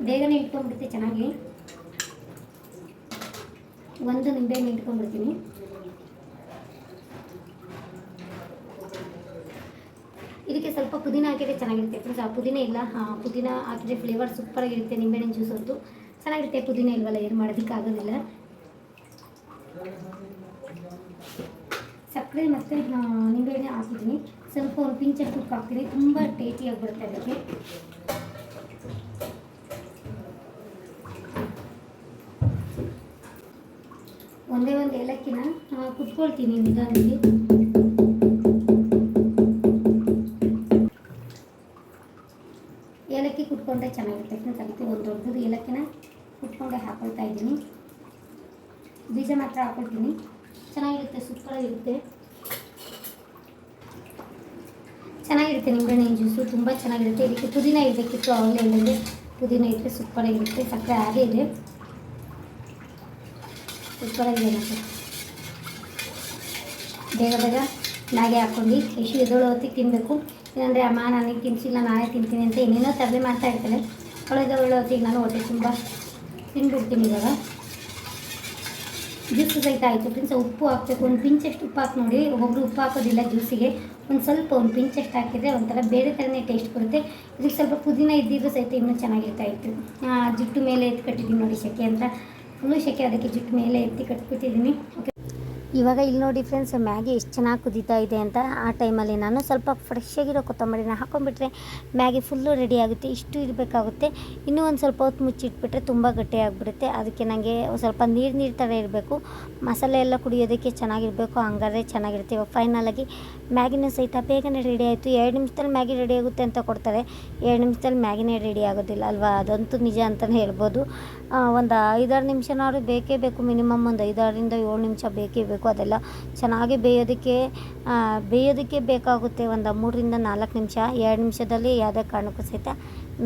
ಬೇಗನೆ ಇಟ್ಕೊಂಡ್ಬಿಡ್ತೀನಿ ಚೆನ್ನಾಗಿ. ಒಂದು ನಿಂಬೆಹಣ್ಣು ಇಟ್ಕೊಂಡ್ಬಿಡ್ತೀನಿ. ಇದಕ್ಕೆ ಸ್ವಲ್ಪ ಪುದೀನ ಹಾಕಿದ್ರೆ ಚೆನ್ನಾಗಿರುತ್ತೆ ಫ್ರೆಂಡ್ಸ್ ಆ ಪುದೀನ ಇಲ್ಲ ಪುದೀನ ಹಾಕಿದ್ರೆ ಫ್ಲೇವರ್ ಸೂಪರಾಗಿರುತ್ತೆ ನಿಂಬೆಹಣ್ಣಿನ ಜ್ಯೂಸ್ ಹೊತ್ತು. ಚೆನ್ನಾಗಿರುತ್ತೆ, ಪುದೀನ ಇಲ್ವಲ್ಲ, ಏನು ಮಾಡೋದಕ್ಕೆ ಆಗೋದಿಲ್ಲ. ಸಕ್ಕರೆ ಮತ್ತು ನಿಂಬೆಹಣ್ಣೆ ಹಾಕಿದ್ದೀನಿ ಸ್ವಲ್ಪ ಒಂದು ಪಿಂಚಷ್ಟು ತುಪ್ಪ ಹಾಕ್ತೀನಿ. ತುಂಬ ಟೇಸ್ಟಿಯಾಗಿ ಬರುತ್ತೆ ಅದಕ್ಕೆ. ಒಂದೇ ಒಂದು ಏಲಕ್ಕಿನ ಕುಟ್ಕೊಳ್ತೀನಿ ನಿಧಾನದಲ್ಲಿ. ದೊಡ್ಡದು ಏಲಕ್ಕಿನ ಕುಟ್ಕೊಂಡೆ ಹಾಕೊಳ್ತಾ ಇದ್ದೀನಿ. ಬೀಜ ಮಾತ್ರ ಹಾಕೊಳ್ತೀನಿ. ಚೆನ್ನಾಗಿರುತ್ತೆ, ಸೂಪರಾಗಿರುತ್ತೆ. ಚೆನ್ನಾಗಿರುತ್ತೆ ನಿಂಬೆಹಣ್ಣಿನ ಜ್ಯೂಸು, ತುಂಬ ಚೆನ್ನಾಗಿರುತ್ತೆ. ಇದಕ್ಕೆ ಪುದೀನ ಇರಬೇಕಿತ್ತು ಆವಾಗಲೇ ಇಲ್ಲದೆ ಪುದೀನ ಇದ್ದರೆ ಇರುತ್ತೆ ಸಕ್ಕರೆ ಹಾಗೆ ಇದೆ. ಸೂಪರಾಗಿದೆ ಮತ್ತೆ. ಬೇಗ ಬೇಗ ನಾಗೆ ಹಾಕ್ಕೊಂಡು, ಎಷ್ಟು ಎದೊಳು ಹೊತ್ತಿಗೆ ತಿನ್ನಬೇಕು ಇಲ್ಲಾಂದರೆ ಅಮ್ಮ, ನನಗೆ ತಿನ್ಸಿಲ್ಲ, ನಾನೇ ತಿಂತೀನಿ ಅಂತ ಏನೇನೋ ತರಲೆ ಮಾಡ್ತಾ ಇರ್ತಾರೆ ಕಳೆದ ಹೊತ್ತಿಗೆ ನಾನು ಹೊಟ್ಟೆ ತುಂಬ ತಿಂದ್ಬಿಡ್ತೀನಿ ಇವಾಗ. ಜ್ಯೂಸ್ ಸಹಿತ ಆಯಿತು ಫ್ರೆಂಡ್ಸ್, ಉಪ್ಪು ಹಾಕಬೇಕು. ಒಂದು ಪಿಂಚಷ್ಟು ಉಪ್ಪು ಹಾಕಿ ನೋಡಿ. ಒಬ್ಬರು ಉಪ್ಪು ಹಾಕೋದಿಲ್ಲ ಜ್ಯೂಸಿಗೆ. ಒಂದು ಸ್ವಲ್ಪ ಒಂದು ಪಿಂಚಷ್ಟು ಹಾಕಿದರೆ ಒಂಥರ ಬೇರೆ ಥರನೇ ಟೇಸ್ಟ್ ಬರುತ್ತೆ. ಇದಕ್ಕೆ ಸ್ವಲ್ಪ ಪುದೀನ ಇದ್ದಿದ್ದು ಸಹಿತ ಇನ್ನೂ ಚೆನ್ನಾಗಿರ್ತಾ ಇತ್ತು. ಜುಟ್ಟು ಮೇಲೆ ಎತ್ತಿ ಕಟ್ಟಿದ್ದೀನಿ ನೋಡಿ ಸೆಕೆ ಅಂತ. ಫುಲ್ಲು ಸೆಕೆ ಅದಕ್ಕೆ ಜುಟ್ಟು ಮೇಲೆ ಎತ್ತಿ ಕಟ್ಬಿಟ್ಟಿದ್ದೀನಿ. ಓಕೆ ಇವಾಗ ಇಲ್ಲಿ ನೋಡಿ ಫ್ರೆಂಡ್ಸ್ ಮ್ಯಾಗಿ ಎಷ್ಟು ಚೆನ್ನಾಗಿ ಕುದೀತಾ ಇದೆ ಅಂತ ಆ ಟೈಮಲ್ಲಿ ನಾನು ಸ್ವಲ್ಪ ಫ್ರೆಶ್ ಆಗಿರೋ ಕೊತ್ತಂಬರಿನ ಹಾಕೊಂಡ್ಬಿಟ್ರೆ ಮ್ಯಾಗಿ ಫುಲ್ಲು ರೆಡಿ ಆಗುತ್ತೆ, ಇಷ್ಟು ಇರಬೇಕಾಗುತ್ತೆ. ಇನ್ನೂ ಒಂದು ಸ್ವಲ್ಪ ಹೊತ್ತು ಮುಚ್ಚಿಟ್ಬಿಟ್ರೆ ತುಂಬ ಗಟ್ಟಿ ಆಗಿಬಿಡುತ್ತೆ. ಅದಕ್ಕೆ ನನಗೆ ಸ್ವಲ್ಪ ನೀರು ನೀರು ಥರ ಇರಬೇಕು. ಮಸಾಲೆ ಎಲ್ಲ ಕುಡಿಯೋದಕ್ಕೆ ಚೆನ್ನಾಗಿರಬೇಕು, ಹಂಗಾದ್ರೆ ಚೆನ್ನಾಗಿರುತ್ತೆ. ಇವಾಗ ಫೈನಲಾಗಿ ಮ್ಯಾಗಿನೂ ಸಹಿತ ಬೇಗನೆ ರೆಡಿ ಆಯಿತು. ಎರಡು ನಿಮಿಷದಲ್ಲಿ ಮ್ಯಾಗಿ ರೆಡಿ ಆಗುತ್ತೆ ಅಂತ ಕೊಡ್ತಾರೆ. ಎರಡು ನಿಮಿಷದಲ್ಲಿ ಮ್ಯಾಗಿನೇ ರೆಡಿ ಆಗೋದಿಲ್ಲ ಅಲ್ವಾ? ಅದಂತೂ ನಿಜ ಅಂತಲೇ ಹೇಳ್ಬೋದು. ಒಂದು ಐದಾರು ನಿಮಿಷನಾದ್ರೂ ಬೇಕೇ ಬೇಕು, ಮಿನಿಮಮ್ ಒಂದು ಐದಾರರಿಂದ ಏಳು ನಿಮಿಷ ಬೇಕೇ ಬೇಕು. ಅದೆಲ್ಲ ಚೆನ್ನಾಗಿ ಬೇಯೋದಕ್ಕೆ ಬೇಯೋದಕ್ಕೆ ಬೇಕಾಗುತ್ತೆ ಒಂದು ಮೂರರಿಂದ ನಾಲ್ಕು ನಿಮಿಷ, ಎರಡು ನಿಮಿಷದಲ್ಲಿ ಯಾವುದೇ ಕಾರಣಕ್ಕೂ ಸಹಿತ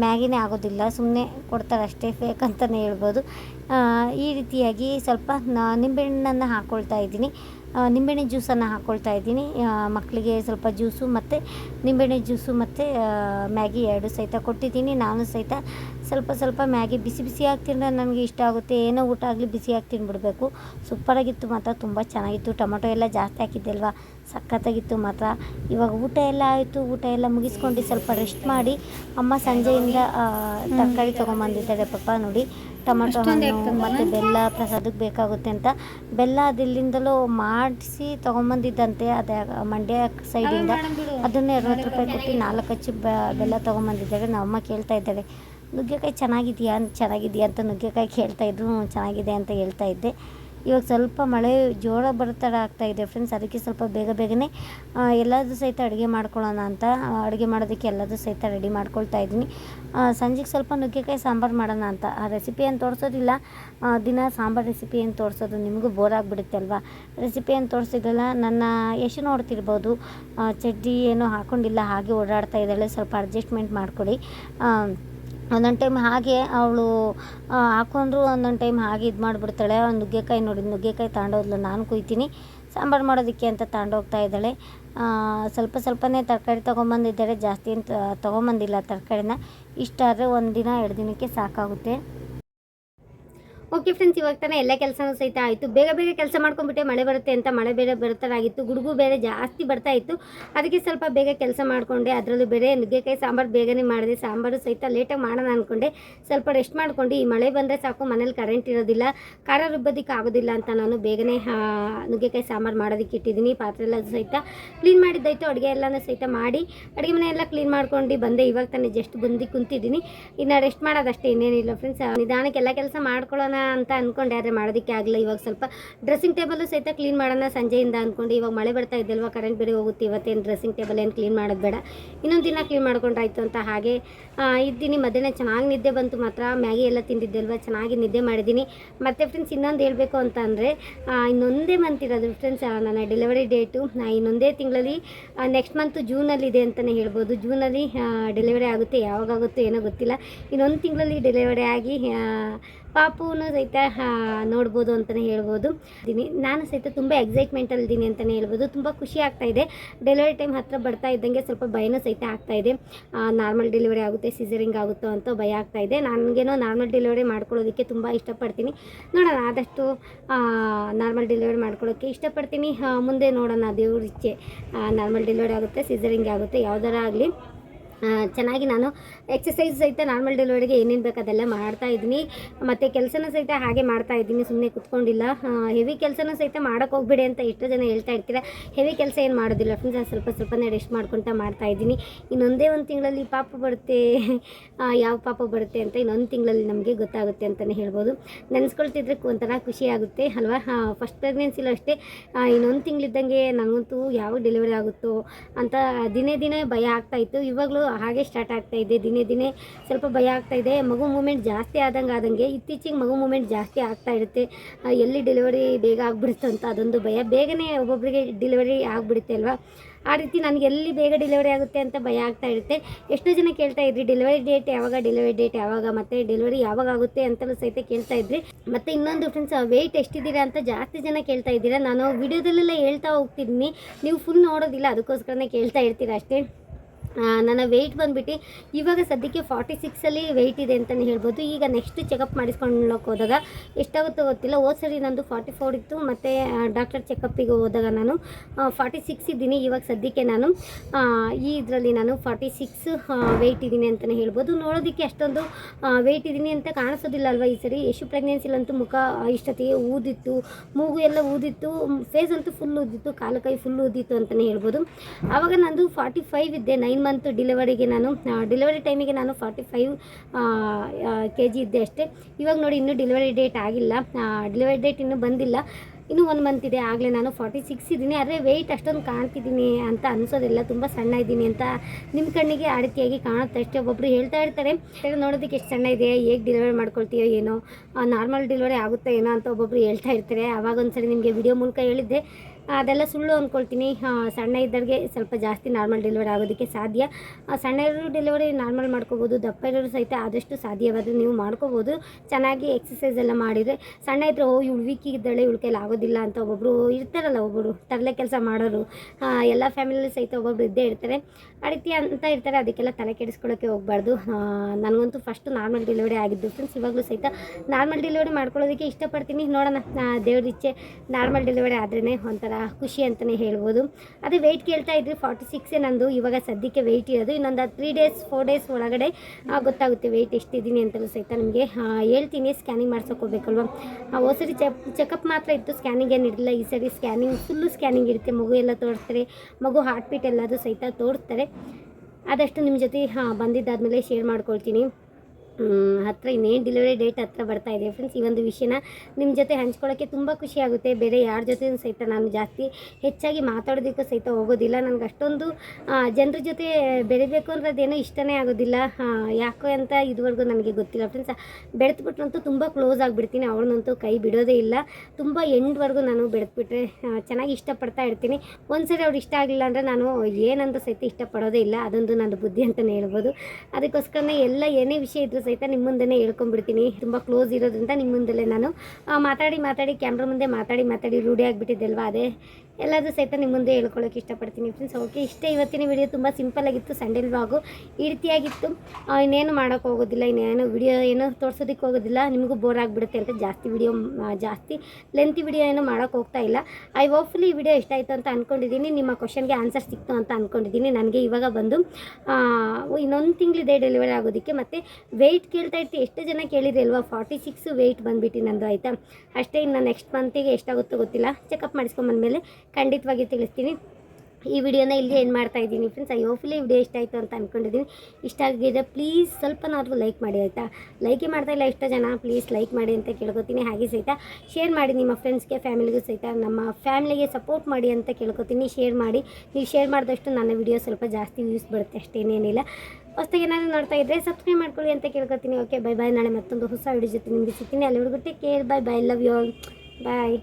ಮ್ಯಾಗಿನೇ ಆಗೋದಿಲ್ಲ. ಸುಮ್ಮನೆ ಕೊಡ್ತಾರೆ ಅಷ್ಟೇ ಫೇಕ್ ಅಂತಲೇ ಹೇಳ್ಬೋದು ಈ ರೀತಿಯಾಗಿ ಸ್ವಲ್ಪ ನಿಂಬೆಹಣ್ಣನ್ನು ಹಾಕ್ಕೊಳ್ತಾ ಇದ್ದೀನಿ. ನಿಂಬೆಹಣ್ಣೆ ಜ್ಯೂಸನ್ನು ಹಾಕ್ಕೊಳ್ತಾ ಇದ್ದೀನಿ. ಮಕ್ಕಳಿಗೆ ಸ್ವಲ್ಪ ಜ್ಯೂಸು ಮತ್ತು ನಿಂಬೆಹಣ್ಣೆ ಜ್ಯೂಸು ಮತ್ತು ಮ್ಯಾಗಿ ಎರಡು ಸಹಿತ ಕೊಟ್ಟಿದ್ದೀನಿ. ನಾನು ಸಹಿತ ಸ್ವಲ್ಪ ಸ್ವಲ್ಪ ಮ್ಯಾಗಿ ಬಿಸಿ ಬಿಸಿಯಾಗಿ ತಿಂದರೆ ನನಗೆ ಇಷ್ಟ ಆಗುತ್ತೆ. ಏನೋ ಊಟ ಆಗಲಿ ಬಿಸಿಯಾಗಿ ತಿಂದ್ಬಿಡ್ಬೇಕು. ಸೂಪರಾಗಿತ್ತು ಮಾತ್ರ. ತುಂಬ ಚೆನ್ನಾಗಿತ್ತು. ಟೊಮೊಟೊ ಎಲ್ಲ ಜಾಸ್ತಿ ಹಾಕಿದ್ದೆ ಅಲ್ವಾ ಸಖತ್ತಾಗಿತ್ತು ಮಾತ್ರ. ಇವಾಗ ಊಟ ಎಲ್ಲ ಆಯಿತು. ಊಟ ಎಲ್ಲ ಮುಗಿಸ್ಕೊಂಡು ಸ್ವಲ್ಪ ರೆಸ್ಟ್ ಮಾಡಿ. ಅಮ್ಮ ಸಂಜೆಯಿಂದ ತರಕಾರಿ ತೊಗೊಂಬಂದಿದ್ದಾರೆ ಪಪ್ಪ ನೋಡಿ. ಟೊಮೊಟೊ ಹಣ್ಣು ಮತ್ತು ಬೆಲ್ಲ ಪ್ರಸಾದಕ್ಕೆ ಬೇಕಾಗುತ್ತೆ ಅಂತ. ಬೆಲ್ಲ ಅದಿಲ್ಲಿಂದಲೂ ಮಾಡಿಸಿ ತೊಗೊಂಬಂದಿದ್ದಂತೆ ಅದೇ ಮಂಡ್ಯ ಸೈಡಿಂದ ಅದನ್ನೇ ಅರವತ್ತು ರೂಪಾಯಿ ಕೊಟ್ಟು ನಾಲ್ಕು ಹಚ್ಚಿ ಬೆಲ್ಲ ತೊಗೊಂಬಂದಿದ್ದಾರೆ ನಮ್ಮಮ್ಮ ಕೇಳ್ತಾ ಇದ್ದಾರೆ ನುಗ್ಗೆಕಾಯಿ ಚೆನ್ನಾಗಿದೆಯಾ? ಚೆನ್ನಾಗಿದೆಯಾ? ಅಂತ ನುಗ್ಗೆಕಾಯಿ ಕೇಳ್ತಾಯಿದ್ರು ಚೆನ್ನಾಗಿದೆ ಅಂತ ಹೇಳ್ತಾ ಇದ್ದೆ. ಇವಾಗ ಸ್ವಲ್ಪ ಮಳೆ ಜೋರ ಬರ್ತಡ ಆಗ್ತಾಯಿದೆ ಫ್ರೆಂಡ್ಸ್ ಅದಕ್ಕೆ ಸ್ವಲ್ಪ ಬೇಗ ಬೇಗನೆ ಎಲ್ಲದೂ ಸಹಿತ ಅಡುಗೆ ಮಾಡ್ಕೊಳ್ಳೋಣ ಅಂತ ಅಡುಗೆ ಮಾಡೋದಕ್ಕೆ ಎಲ್ಲದೂ ಸಹಿತ ರೆಡಿ ಮಾಡ್ಕೊಳ್ತಾ ಇದ್ದೀನಿ. ಸಂಜೆಗೆ ಸ್ವಲ್ಪ ನುಗ್ಗೆಕಾಯಿ ಸಾಂಬಾರು ಮಾಡೋಣ ಅಂತ. ಆ ರೆಸಿಪಿ ಏನು ತೋರಿಸೋದಿಲ್ಲ ದಿನ ಸಾಂಬಾರು ರೆಸಿಪಿ ಏನು ತೋರಿಸೋದು ನಿಮಗೂ ಬೋರ್ ಆಗಿಬಿಡುತ್ತೆ ಅಲ್ವಾ? ರೆಸಿಪಿ ಏನು ತೋರಿಸಿದ್ರಲ್ಲ, ನನ್ನ ಎಷ್ಟು ನೋಡ್ತಿರ್ಬೋದು. ಚಡ್ಡಿ ಏನೂ ಹಾಕ್ಕೊಂಡಿಲ್ಲ ಹಾಗೆ ಓಡಾಡ್ತಾ ಇದ್ದಾಳೆ. ಸ್ವಲ್ಪ ಅಡ್ಜಸ್ಟ್ಮೆಂಟ್ ಮಾಡಿಕೊಡಿ. ಒಂದೊಂದು ಟೈಮ್ ಹಾಗೆ ಅವಳು ಹಾಕೊಂಡ್ರು ಒಂದೊಂದು ಟೈಮ್ ಹಾಗೆ ಇದು ಮಾಡಿಬಿಡ್ತಾಳೆ. ನುಗ್ಗೆಕಾಯಿ ನೋಡಿ ನುಗ್ಗೆಕಾಯಿ ತಗೊಂಡೋದ್ಲು ನಾನು ಕುಯ್ತೀನಿ. ಸಾಂಬಾರು ಮಾಡೋದಕ್ಕೆ ಅಂತ ತಗೊಂಡೋಗ್ತಾ ಇದ್ದಾಳೆ. ಸ್ವಲ್ಪ ಸ್ವಲ್ಪನೇ ತರಕಾರಿ ತೊಗೊಂಬಂದಿದ್ದಾರೆ ಜಾಸ್ತಿ ಏನು ತೊಗೊಂಬಂದಿಲ್ಲ ತರಕಾರಿನ. ಇಷ್ಟಾದರೆ ಒಂದು ದಿನ, ಎರಡು ದಿನಕ್ಕೆ ಸಾಕಾಗುತ್ತೆ. ಓಕೆ ಫ್ರೆಂಡ್ಸ್ ಇವಾಗ ತಾನೇ ಎಲ್ಲ ಕೆಲಸನೂ ಸಹಿತ ಆಯಿತು. ಬೇಗ ಬೇಗ ಕೆಲಸ ಮಾಡ್ಕೊಂಡ್ಬಿಟ್ಟೆ ಮಳೆ ಬರುತ್ತೆ ಅಂತ ಮಳೆ ಬೇರೆ ಬರ್ತಾರಾಗಿತ್ತು ಗುಡುಗು ಬೇರೆ ಜಾಸ್ತಿ ಬರ್ತಾ ಇತ್ತು. ಅದಕ್ಕೆ ಸ್ವಲ್ಪ ಬೇಗ ಕೆಲಸ ಮಾಡಿಕೊಂಡೆ. ಅದರಲ್ಲೂ ಬೇರೆ ನುಗ್ಗೆಕಾಯಿ ಸಾಂಬಾರು ಬೇಗನೆ ಮಾಡಿದೆ. ಸಾಂಬಾರು ಸಹಿತ ಲೇಟಾಗಿ ಮಾಡೋಣ ಅಂದ್ಕೊಂಡೆ ಸ್ವಲ್ಪ ರೆಸ್ಟ್ ಮಾಡ್ಕೊಂಡು ಈ ಮಳೆ ಬಂದರೆ ಸಾಕು, ಮನೇಲಿ ಕರೆಂಟ್ ಇರೋದಿಲ್ಲ. ಖಾರ ರುಬ್ಬೋದಕ್ಕೆ ಆಗೋದಿಲ್ಲ ಅಂತ ನಾನು ಬೇಗನೆ ನುಗ್ಗೆಕಾಯಿ ಸಾಂಬಾರು ಮಾಡೋದಕ್ಕೆ ಇಟ್ಟಿದ್ದೀನಿ. ಪಾತ್ರೆ ಎಲ್ಲ ಸಹಿತ ಕ್ಲೀನ್ ಮಾಡಿದ್ದಾಯಿತು. ಅಡುಗೆ ಎಲ್ಲನೂ ಸಹಿತ ಮಾಡಿ, ಅಡುಗೆ ಮನೆ ಎಲ್ಲ ಕ್ಲೀನ್ ಮಾಡ್ಕೊಂಡು ಬಂದೆ. ಇವಾಗ ತಾನೇ ಜಸ್ಟ್ ಬಂದು ಕುಂತಿದ್ದೀನಿ. ಇನ್ನು ರೆಸ್ಟ್ ಮಾಡೋದಷ್ಟೇ ಇನ್ನೇನಿಲ್ಲ ಫ್ರೆಂಡ್ಸ್ ನಿಧಾನಕ್ಕೆ ಎಲ್ಲ ಕೆಲಸ ಮಾಡ್ಕೊಳ್ಳೋಣ. ಅಂತ ಅಂದ್ಕೊಂಡೆ ಆದರೆ ಮಾಡೋದಕ್ಕೆ ಆಗಲ್ಲ ಇವಾಗ ಸ್ವಲ್ಪ ಡ್ರೆಸ್ಸಿಂಗ್ ಟೇಬಲು ಸಹಿತ ಕ್ಲೀನ್ ಮಾಡೋಣ ಸಂಜೆಯಿಂದ ಅಂದ್ಕೊಂಡು ಇವಾಗ ಮಳೆ ಬರ್ತಾ ಇದ್ದಲ್ವ ಕರೆಂಟ್ ಬೇರೆ ಹೋಗುತ್ತೆ. ಇವತ್ತೇನು ಡ್ರೆಸ್ಸಿಂಗ್ ಟೇಬಲ್ ಏನು ಕ್ಲೀನ್ ಮಾಡೋದು ಬೇಡ. ಇನ್ನೊಂದು ದಿನ ಕ್ಲೀನ್ ಮಾಡ್ಕೊಂಡ್ರಾಯ್ತು ಅಂತ ಹಾಗೆ ಇದ್ದೀನಿ. ಮಧ್ಯಾಹ್ನ ಚೆನ್ನಾಗಿ ನಿದ್ದೆ ಬಂತು ಮಾತ್ರ. ಮ್ಯಾಗಿ ಎಲ್ಲ ತಿಂದಿದ್ದಲ್ವ, ಚೆನ್ನಾಗಿ ನಿದ್ದೆ ಮಾಡಿದ್ದೀನಿ. ಮತ್ತು ಫ್ರೆಂಡ್ಸ್ ಇನ್ನೊಂದು ಹೇಳಬೇಕು ಅಂತ ಅಂದರೆ ಇನ್ನೊಂದೇ ಮಂತ್ ಇರೋದು ಫ್ರೆಂಡ್ಸ್ ನನ್ನ ಡೆಲಿವರಿ ಡೇಟು ಇನ್ನೊಂದೇ ತಿಂಗಳಲ್ಲಿ ನೆಕ್ಸ್ಟ್ ಮಂತ್ ಜೂನಲ್ಲಿದೆ ಅಂತಲೇ ಹೇಳ್ಬೋದು. ಜೂನಲ್ಲಿ ಡೆಲಿವರಿ ಆಗುತ್ತೆ, ಯಾವಾಗ ಆಗುತ್ತೋ ಏನೋ ಗೊತ್ತಿಲ್ಲ. ಇನ್ನೊಂದು ತಿಂಗಳಲ್ಲಿ ಡೆಲಿವರಿ ಆಗಿ ಪಾಪುನು ಸಹಿತ ನೋಡ್ಬೋದು ಅಂತಲೇ ಹೇಳ್ಬೋದು. ಇದ್ದೀನಿ ನಾನು ಸಹಿತ ತುಂಬ ಎಕ್ಸೈಟ್ಮೆಂಟಲ್ಲಿದ್ದೀನಿ ಅಂತಲೇ ಹೇಳ್ಬೋದು. ತುಂಬ ಖುಷಿ ಆಗ್ತಾ ಇದೆ. ಡೆಲಿವರಿ ಟೈಮ್ ಹತ್ತಿರ ಬರ್ತಾ ಇದ್ದಂಗೆ ಸ್ವಲ್ಪ ಭಯನೂ ಸಹಿತ ಆಗ್ತಾ ಇದೆ. ನಾರ್ಮಲ್ ಡೆಲಿವರಿ ಆಗುತ್ತೆ ಸಿಸರಿಂಗ್ ಆಗುತ್ತೋ ಅಂತ ಭಯ ಆಗ್ತಾ ಇದೆ. ನನಗೇನೋ ನಾರ್ಮಲ್ ಡೆಲಿವರಿ ಮಾಡ್ಕೊಳ್ಳೋದಕ್ಕೆ ತುಂಬ ಇಷ್ಟಪಡ್ತೀನಿ. ನೋಡೋಣ, ಆದಷ್ಟು ನಾರ್ಮಲ್ ಡೆಲಿವರಿ ಮಾಡ್ಕೊಳ್ಳೋಕ್ಕೆ ಇಷ್ಟಪಡ್ತೀನಿ. ಮುಂದೆ ನೋಡೋಣ ದೇವ್ರ ಇಚ್ಛೆ. ನಾರ್ಮಲ್ ಡೆಲಿವರಿ ಆಗುತ್ತೆ ಸಿಸರಿಂಗ್ ಆಗುತ್ತೆ, ಯಾವ್ದಾರ ಆಗಲಿ. ಚೆನ್ನಾಗಿ ನಾನು ಎಕ್ಸಸೈಸ್ ಸಹಿತ ನಾರ್ಮಲ್ ಡೆಲಿವರಿಗೆ ಏನೇನು ಬೇಕು ಅದೆಲ್ಲ ಮಾಡ್ತಾ ಇದ್ದೀನಿ. ಮತ್ತು ಕೆಲಸನೂ ಸಹಿತ ಹಾಗೆ ಮಾಡ್ತಾ ಇದ್ದೀನಿ ಸುಮ್ಮನೆ ಕುತ್ಕೊಂಡಿಲ್ಲ. ಹೆವಿ ಕೆಲಸನೂ ಸಹಿತ ಮಾಡೋಕ್ಕೆ ಹೋಗ್ಬೇಡಿ ಅಂತ ಎಷ್ಟೋ ಜನ ಹೇಳ್ತಾ ಇರ್ತೀರ. ಹೆವಿ ಕೆಲಸ ಏನು ಮಾಡೋದಿಲ್ಲ. ಫ್ರೆಂಡ್ಸ್ ಸ್ವಲ್ಪ ಸ್ವಲ್ಪನೇ ರೆಸ್ಟ್ ಮಾಡ್ಕೊತಾ ಮಾಡ್ತಾ ಇದ್ದೀನಿ. ಇನ್ನೊಂದೇ ಒಂದು ತಿಂಗಳಲ್ಲಿ ಪಾಪ ಬರುತ್ತೆ. ಯಾವ ಪಾಪ ಬರುತ್ತೆ ಅಂತ ಇನ್ನೊಂದು ತಿಂಗಳಲ್ಲಿ ನಮಗೆ ಗೊತ್ತಾಗುತ್ತೆ ಅಂತಲೇ ಹೇಳ್ಬೋದು. ನೆನೆಸ್ಕೊಳ್ತಿದ್ರೆ ಒಂಥರ ಖುಷಿ ಆಗುತ್ತೆ, ಅಲ್ವಾ? ಫಸ್ಟ್ ಪ್ರೆಗ್ನೆನ್ಸಿಲೂ ಅಷ್ಟೇ. ಇನ್ನೊಂದು ತಿಂಗಳಿದ್ದಂಗೆ ನನಗಂತೂ ಯಾವಾಗ ಡೆಲಿವರಿ ಆಗುತ್ತೋ ಅಂತ ದಿನೇ ದಿನೇ ಭಯ ಆಗ್ತಾಯಿತ್ತು ಇವಾಗಲೂ ಹಾಗೆ ಸ್ಟಾರ್ಟ್ ಆಗ್ತಾ ಇದೆ. ದಿನೇ ದಿನೇ ಸ್ವಲ್ಪ ಭಯ ಆಗ್ತಾ ಇದೆ. ಮಗು ಮೂಮೆಂಟ್ ಜಾಸ್ತಿ ಆದಂಗೆ ಆದಂಗೆ ಇತ್ತೀಚೆಗೆ ಮಗು ಮೂಮೆಂಟ್ ಜಾಸ್ತಿ ಆಗ್ತಾ ಇರುತ್ತೆ. ಎಲ್ಲಿ ಡೆಲಿವರಿ ಬೇಗ ಆಗ್ಬಿಡುತ್ತೆ ಅಂತ ಅದೊಂದು ಭಯ. ಬೇಗನೆ ಒಬ್ಬೊಬ್ಬರಿಗೆ ಡೆಲಿವರಿ ಆಗಿಬಿಡುತ್ತೆ ಅಲ್ವಾ? ಆ ರೀತಿ ನನಗೆ ಎಲ್ಲಿ ಬೇಗ ಡೆಲಿವರಿ ಆಗುತ್ತೆ ಅಂತ ಭಯ ಆಗ್ತಾ ಇರುತ್ತೆ. ಎಷ್ಟೋ ಜನ ಕೇಳ್ತಾ ಇದ್ರಿ ಡೆಲಿವರಿ ಡೇಟ್ ಯಾವಾಗ ಡೆಲಿವರಿ ಡೇಟ್ ಯಾವಾಗ, ಮತ್ತೆ ಡೆಲಿವರಿ ಯಾವಾಗ ಆಗುತ್ತೆ? ಅಂತಲೂ ಸಹಿತ ಕೇಳ್ತಾ ಇದ್ರಿ. ಮತ್ತೆ ಇನ್ನೊಂದು ಫ್ರೆಂಡ್ಸ್ ವೆಯ್ಟ್ ಎಷ್ಟಿದ್ದೀರಾ ಅಂತ ಜಾಸ್ತಿ ಜನ ಕೇಳ್ತಾ ಇದ್ದೀರಾ. ನಾನು ವಿಡಿಯೋದಲ್ಲೆಲ್ಲ ಹೇಳ್ತಾ ಹೋಗ್ತಿದ್ದೀನಿ. ನೀವು ಫುಲ್ ನೋಡೋದಿಲ್ಲ, ಅದಕ್ಕೋಸ್ಕರನೇ ಕೇಳ್ತಾ ಇರ್ತೀರಾ ಅಷ್ಟೇ. ನನ್ನ ವೆಯ್ಟ್ ಬಂದುಬಿಟ್ಟು ಇವಾಗ ಸದ್ಯಕ್ಕೆ ಫಾರ್ಟಿ ಸಿಕ್ಸಲ್ಲಿ ವೆಯ್ಟ್ ಇದೆ ಅಂತಲೇ ಹೇಳ್ಬೋದು. ಈಗ ನೆಕ್ಸ್ಟ್ ಚೆಕಪ್ ಮಾಡಿಸ್ಕೊಳ್ಳೋಕೆ ಹೋದಾಗ ಎಷ್ಟಾಗುತ್ತೋ ಗೊತ್ತಿಲ್ಲ. ಹೋದ ಸರಿ ನಂದು ಫಾರ್ಟಿ ಫೋರ್ ಇತ್ತು. ಮತ್ತು ಡಾಕ್ಟರ್ ಚೆಕಪ್ಪಿಗೆ ಹೋದಾಗ ನಾನು ಫಾರ್ಟಿ ಸಿಕ್ಸ್ ಇದ್ದೀನಿ. ಇವಾಗ ಸದ್ಯಕ್ಕೆ ನಾನು ಈ ಇದರಲ್ಲಿ ನಾನು ಫಾರ್ಟಿ ಸಿಕ್ಸ್ ವೆಯ್ಟ್ ಇದ್ದೀನಿ ಅಂತಲೇ ಹೇಳ್ಬೋದು. ನೋಡೋದಕ್ಕೆ ಅಷ್ಟೊಂದು ವೆಯ್ಟ್ ಇದ್ದೀನಿ ಅಂತ ಕಾಣಿಸೋದಿಲ್ಲ ಅಲ್ವಾ ಈ ಸರಿ? ಯಶು ಪ್ರೆಗ್ನೆನ್ಸಿಲಂತೂ ಮುಖ ಇಷ್ಟೊತ್ತಿಗೆ ಊದಿತ್ತು. ಮೂಗು ಎಲ್ಲ ಊದಿತ್ತು. ಫೇಸ್ ಅಂತೂ ಫುಲ್ ಊದಿತ್ತು ಕಾಲು ಕೈ ಫುಲ್ ಊದಿತ್ತು ಅಂತಲೇ ಹೇಳ್ಬೋದು. ಆವಾಗ ನಂದು ಫಾರ್ಟಿ ಫೈವ್ ಇದ್ದೆ. ನೈನ್ ಮಂತ್ ಡಿಲಿವರಿಗೆ ನಾನು ಡಿಲಿವರಿ ಟೈಮಿಗೆ ನಾನು ಫಾರ್ಟಿ ಫೈವ್ ಕೆ ಜಿ ಇದ್ದೆ ಅಷ್ಟೇ. ಇವಾಗ ನೋಡಿ ಇನ್ನೂ ಡಿಲಿವರಿ ಡೇಟ್ ಆಗಿಲ್ಲ. ಡಿಲಿವರಿ ಡೇಟ್ ಇನ್ನೂ ಬಂದಿಲ್ಲ. ಇನ್ನೂ ಒಂದು ಮಂತ್ ಇದೆ. ಆಗಲೇ ನಾನು ಫಾರ್ಟಿ ಸಿಕ್ಸ್ ಇದ್ದೀನಿ. ಆದರೆ ವೆಯ್ಟ್ ಅಷ್ಟೊಂದು ಕಾಣ್ತಿದ್ದೀನಿ ಅಂತ ಅನಿಸೋದಿಲ್ಲ. ತುಂಬ ಸಣ್ಣ ಇದ್ದೀನಿ ಅಂತ ನಿಮ್ಮ ಕಣ್ಣಿಗೆ ಆ ಕಾಣುತ್ತೆ ಅಷ್ಟೇ. ಒಬ್ಬೊಬ್ರು ಹೇಳ್ತಾ ಇರ್ತಾರೆ "ಸರಿ, ನೋಡೋದಕ್ಕೆ ಎಷ್ಟು ಸಣ್ಣ ಇದೆ ಹೇಗೆ ಡೆಲಿವರಿ ಮಾಡ್ಕೊಳ್ತೀಯೋ ಏನೋ? ನಾರ್ಮಲ್ ಡೆಲಿವರಿ ಆಗುತ್ತೆ ಏನೋ? ಅಂತ ಒಬ್ಬೊಬ್ರು ಹೇಳ್ತಾ ಇರ್ತಾರೆ. ಆವಾಗ ಒಂದ್ಸರಿ ನಿಮಗೆ ವಿಡಿಯೋ ಮೂಲಕ ಹೇಳಿದ್ದೆ. ಅದೆಲ್ಲ ಸುಳ್ಳು ಅಂದ್ಕೊಳ್ತೀನಿ ಸಣ್ಣ ಇದ್ದವ್ರಿಗೆ ಸ್ವಲ್ಪ ಜಾಸ್ತಿ ನಾರ್ಮಲ್ ಡೆಲಿವರಿ ಆಗೋದಕ್ಕೆ ಸಾಧ್ಯ. ಸಣ್ಣ ಇರೋರು ಡೆಲಿವರಿ ನಾರ್ಮಲ್ ಮಾಡ್ಕೋಬೋದು, ದಪ್ಪ ಇರೋರು ಸಹಿತ ಆದಷ್ಟು ಸಾಧ್ಯವಾದರೆ ನೀವು ಮಾಡ್ಕೋಬೋದು. ಚೆನ್ನಾಗಿ ಎಕ್ಸಸೈಸ್ ಎಲ್ಲ ಮಾಡಿದರೆ ಸಣ್ಣ ಇದ್ದರೆ ಓ, ಇವಳು ವೀಕ್ ಇದ್ದಾಳೆ ಇವಳ ಕೈಲಿ ಆಗೋದಿಲ್ಲ ಅಂತ ಒಬ್ಬೊಬ್ಬರು ಇರ್ತಾರಲ್ಲ ಒಬ್ಬರು ತರಲೆ ಕೆಲಸ ಮಾಡೋರು. ಎಲ್ಲ ಫ್ಯಾಮಿಲಿಯಲ್ಲಿ ಸಹಿತ ಒಬ್ಬೊಬ್ರು ಇದ್ದೇ ಇರ್ತಾರೆ. ಆ ಅಂತ ಇರ್ತಾರೆ, ಅದಕ್ಕೆಲ್ಲ ತಲೆ ಕೆಡಿಸ್ಕೊಳ್ಳೋಕ್ಕೆ ಹೋಗಬಾರ್ದು. ನನಗಂತೂ ಫಸ್ಟ್ ನಾರ್ಮಲ್ ಡೆಲಿವರಿ ಆಗಿದ್ದು. ಫ್ರೆಂಡ್ಸ್ ಇವಾಗಲೂ ಸಹಿತ ನಾರ್ಮಲ್ ಡೆಲಿವರಿ ಮಾಡ್ಕೊಳ್ಳೋದಕ್ಕೆ ಇಷ್ಟಪಡ್ತೀನಿ. ನೋಡೋಣ ದೇವ್ರ ಇಚ್ಛೆ ನಾರ್ಮಲ್ ಡೆಲಿವರಿ ಆದ್ರೇ ಒಂಥರ ಖುಷಿ ಅಂತಲೇ ಹೇಳ್ಬೋದು. ಅದೇ ವೆಯ್ಟ್ ಕೇಳ್ತಾ ಇದ್ರಿ ಫಾರ್ಟಿ ಸಿಕ್ಸೇ ನಂದು. ಇವಾಗ ಸದ್ಯಕ್ಕೆ ವೆಯ್ಟ್ ಇರೋದು. ಇನ್ನೊಂದು ತ್ರೀ ಡೇಸ್ ಫೋರ್ ಡೇಸ್ ಒಳಗಡೆ ಗೊತ್ತಾಗುತ್ತೆ ವೆಯ್ಟ್ ಎಷ್ಟಿದ್ದೀನಿ ಅಂತಲೂ ಸಹಿತ ನಿಮಗೆ. ಹೇಳ್ತೀನಿ ಸ್ಕ್ಯಾನಿಂಗ್ ಮಾಡ್ಸೋಕೋಬೇಕಲ್ವ ಹೋದ ಸರಿ ಚೆಕ್ ಚೆಕಪ್ ಮಾತ್ರ ಇತ್ತು ಸ್ಕ್ಯಾನಿಂಗ್ ಏನು ಇರಲಿಲ್ಲ. ಈ ಸರಿ ಸ್ಕ್ಯಾನಿಂಗ್ ಫುಲ್ಲು ಸ್ಕ್ಯಾನಿಂಗ್ ಇರುತ್ತೆ. ಮಗು ಎಲ್ಲ ತೋರಿಸ್ತಾರೆ. ಮಗು ಹಾರ್ಟ್ ಬೀಟ್ ಸಹಿತ ತೋರಿಸ್ತಾರೆ. ಆದಷ್ಟು ನಿಮ್ಮ ಜೊತೆ ಹಾಂ ಬಂದಿದ್ದಾದಮೇಲೆ ಶೇರ್ ಮಾಡ್ಕೊಳ್ತೀನಿ. ಹ್ಮ್, ಹತ್ರ ಇನ್ನೇನು ಡೆಲಿವರಿ ಡೇಟ್ ಹತ್ರ ಬರ್ತಾ ಇದೆ. ಫ್ರೆಂಡ್ಸ್ ಈ ಒಂದು ವಿಷಯನ ನಿಮ್ಮ ಜೊತೆ ಹಂಚ್ಕೊಳ್ಳೋಕ್ಕೆ ತುಂಬ ಖುಷಿ ಆಗುತ್ತೆ. ಬೇರೆ ಯಾರ ಜೊತೆ ಸಹಿತ ನಾನು ಜಾಸ್ತಿ ಹೆಚ್ಚಾಗಿ ಮಾತಾಡೋದಕ್ಕೂ ಸಹಿತ ಹೋಗೋದಿಲ್ಲ. ನನಗೆ ಅಷ್ಟೊಂದು ಜನರ ಜೊತೆ ಬೆಳಿಬೇಕು ಅಂದ್ರೆ ಅದೇನೋ ಇಷ್ಟನೇ ಆಗೋದಿಲ್ಲ. ಯಾಕೋ ಅಂತ ಇದುವರೆಗೂ ನನಗೆ ಗೊತ್ತಿಲ್ಲ. ಫ್ರೆಂಡ್ಸ್ ಬೆಳೆದ್ಬಿಟ್ರಂತೂ ತುಂಬ ಕ್ಲೋಸ್ ಆಗಿಬಿಡ್ತೀನಿ. ಅವ್ರನ್ನಂತೂ ಕೈ ಬಿಡೋದೇ ಇಲ್ಲ. ತುಂಬ ಎಂಡ್ವರೆಗೂ ನಾನು ಬೆಳೆದ್ಬಿಟ್ರೆ ಚೆನ್ನಾಗಿ ಇಷ್ಟಪಡ್ತಾ ಇರ್ತೀನಿ. ಒಂದ್ಸರಿ ಅವ್ರು ಇಷ್ಟ ಆಗಲಿಲ್ಲ ಅಂದರೆ ನಾನು ಏನಂತ ಸಹಿತ ಇಷ್ಟಪಡೋದೇ ಇಲ್ಲ. ಅದೊಂದು ನನ್ನ ಬುದ್ಧಿ ಅಂತಲೇ ಹೇಳ್ಬೋದು. ಅದಕ್ಕೋಸ್ಕರನೇ ಎಲ್ಲ ಏನೇ ವಿಷಯ ಇದ್ರೂ ಸಹಿತ ನಿಮ್ಮ ಮುಂದೆನೇ ಹೇಳ್ಕೊಂಡ್ಬಿಡ್ತೀನಿ. ತುಂಬ ಕ್ಲೋಸ್ ಇರೋದ್ರಿಂದ ನಿಮ್ಮ ಮುಂದೆಲೇ ನಾನು ಮಾತಾಡಿ ಮಾತಾಡಿ ಕ್ಯಾಮ್ರಾ ಮುಂದೆ ಮಾತಾಡಿ ಮಾತಾಡಿ, ರೂಢಿ ಆಗಿಬಿಟ್ಟಿದ್ದಲ್ವಾ ಅದೇ? ಎಲ್ಲದೂ ಸಹಿತ ನಿಮ್ಮ ಮುಂದೆ ಹೇಳ್ಕೊಳ್ಳೋಕೆ ಇಷ್ಟಪಡ್ತೀನಿ ಫ್ರೆಂಡ್ಸ್ ಓಕೆ ಇಷ್ಟೇ ಇವತ್ತಿನ ವಿಡಿಯೋ ತುಂಬ ಸಿಂಪಲ್ ಆಗಿತ್ತು ಸಂಡೇ ವ್ಲಾಗು ಈ ರೀತಿಯಾಗಿತ್ತು. ಇನ್ನೇನು ಮಾಡೋಕೆ ಹೋಗೋದಿಲ್ಲ, ಇನ್ನೇನು ವಿಡಿಯೋ ಏನು ತೋರ್ಸೋದಕ್ಕೆ ಹೋಗೋದಿಲ್ಲ. ನಿಮಗೂ ಬೋರ್ ಆಗಿಬಿಡುತ್ತೆ ಅಂತ ಜಾಸ್ತಿ ವಿಡಿಯೋ ಜಾಸ್ತಿ ಲೆಂತಿ ವಿಡಿಯೋ ಏನು ಮಾಡೋಕೆ ಹೋಗ್ತಾ ಇಲ್ಲ. ಐ ಹೋಪ್ಫುಲಿ ಈ ವಿಡಿಯೋ ಇಷ್ಟ ಆಯಿತು ಅಂತ ಅಂದ್ಕೊಂಡಿದ್ದೀನಿ ನಿಮ್ಮ ಕ್ವಶನ್ಗೆ ಆನ್ಸರ್ ಸಿಕ್ತು ಅಂತ ಅಂದ್ಕೊಂಡಿದ್ದೀನಿ ನನಗೆ ಇವಾಗ ಬಂದು ಇನ್ನೊಂದು ತಿಂಗಳಿದೆ ಡೆಲಿವರಿ ಆಗೋದಕ್ಕೆ. ಮತ್ತು ವೆಯ್ಟ್ ಕೇಳ್ತಾ ಇರ್ತೀವಿ ಎಷ್ಟು ಜನ ಕೇಳಿದ್ರಿ ಅಲ್ವಾ? ಫಾರ್ಟಿ ಸಿಕ್ಸ್ ವೆಯ್ಟ್ ಬಂದುಬಿಟ್ಟು ನಂದು, ಆಯಿತಾ? ಅಷ್ಟೇ ಇನ್ನು ನೆಕ್ಸ್ಟ್ ಮಂತಿಗೆ ಎಷ್ಟಾಗುತ್ತೋ ಗೊತ್ತಿಲ್ಲ. ಚೆಕಪ್ ಮಾಡಿಸ್ಕೊಂಬಂದಮೇಲೆ ಖಂಡಿತವಾಗಿ ತಿಳಿಸ್ತೀನಿ. ಈ ವಿಡಿಯೋನ ಇಲ್ಲಿ ಏನು ಮಾಡ್ತಾ ಇದ್ದೀನಿ ಫ್ರೆಂಡ್ಸ್ ಐ ಹೋಪ್ಲಿ ವಿಡಿಯೋ ಇಷ್ಟ ಆಯಿತು ಅಂತ ಅಂದ್ಕೊಂಡಿದ್ದೀನಿ ಇಷ್ಟ ಆಗಿದೆ ಪ್ಲೀಸ್ ಸ್ವಲ್ಪನಾದರೂ ಲೈಕ್ ಮಾಡಿ, ಆಯಿತಾ? ಲೈಕೇ ಮಾಡ್ತಾ ಇಲ್ಲ ಎಷ್ಟೋ ಜನ ಪ್ಲೀಸ್ ಲೈಕ್ ಮಾಡಿ ಅಂತ ಕೇಳ್ಕೊತೀನಿ. ಹಾಗೆ ಸಹಿತ ಶೇರ್ ಮಾಡಿ ನಿಮ್ಮ ಫ್ರೆಂಡ್ಸ್ಗೆ ಫ್ಯಾಮಿಲಿಗೂ ಸಹಿತ, ನಮ್ಮ ಫ್ಯಾಮಿಲಿಗೆ ಸಪೋರ್ಟ್ ಮಾಡಿ ಅಂತ ಕೇಳ್ಕೊತೀನಿ. ಶೇರ್ ಮಾಡಿ. ನೀವು ಶೇರ್ ಮಾಡಿದಷ್ಟು ನನ್ನ ವಿಡಿಯೋ ಸ್ವಲ್ಪ ಜಾಸ್ತಿ ವ್ಯೂಸ್ ಬರುತ್ತೆ, ಅಷ್ಟೇನೇನಿಲ್ಲ. ಹೊಸ್ದಾಗಿ ಏನಾದರೂ ನೋಡ್ತಾ ಇದ್ರೆ ಸಬ್ಸ್ಕ್ರೈಬ್ ಮಾಡ್ಕೊಳ್ಳಿ ಅಂತ ಕೇಳ್ಕೊತೀನಿ. ಓಕೆ ಬೈ ಬಾಯ್ ನಾಳೆ ಮತ್ತೊಂದು ಹೊಸ ವಿಡಿಯೋ ಜೊತೆ ನಿಮಗೆ ಸಿಗ್ತೀನಿ. ಅಲ್ಲಿ ಹುಡುಗುತ್ತೆ care bye bye love you all bye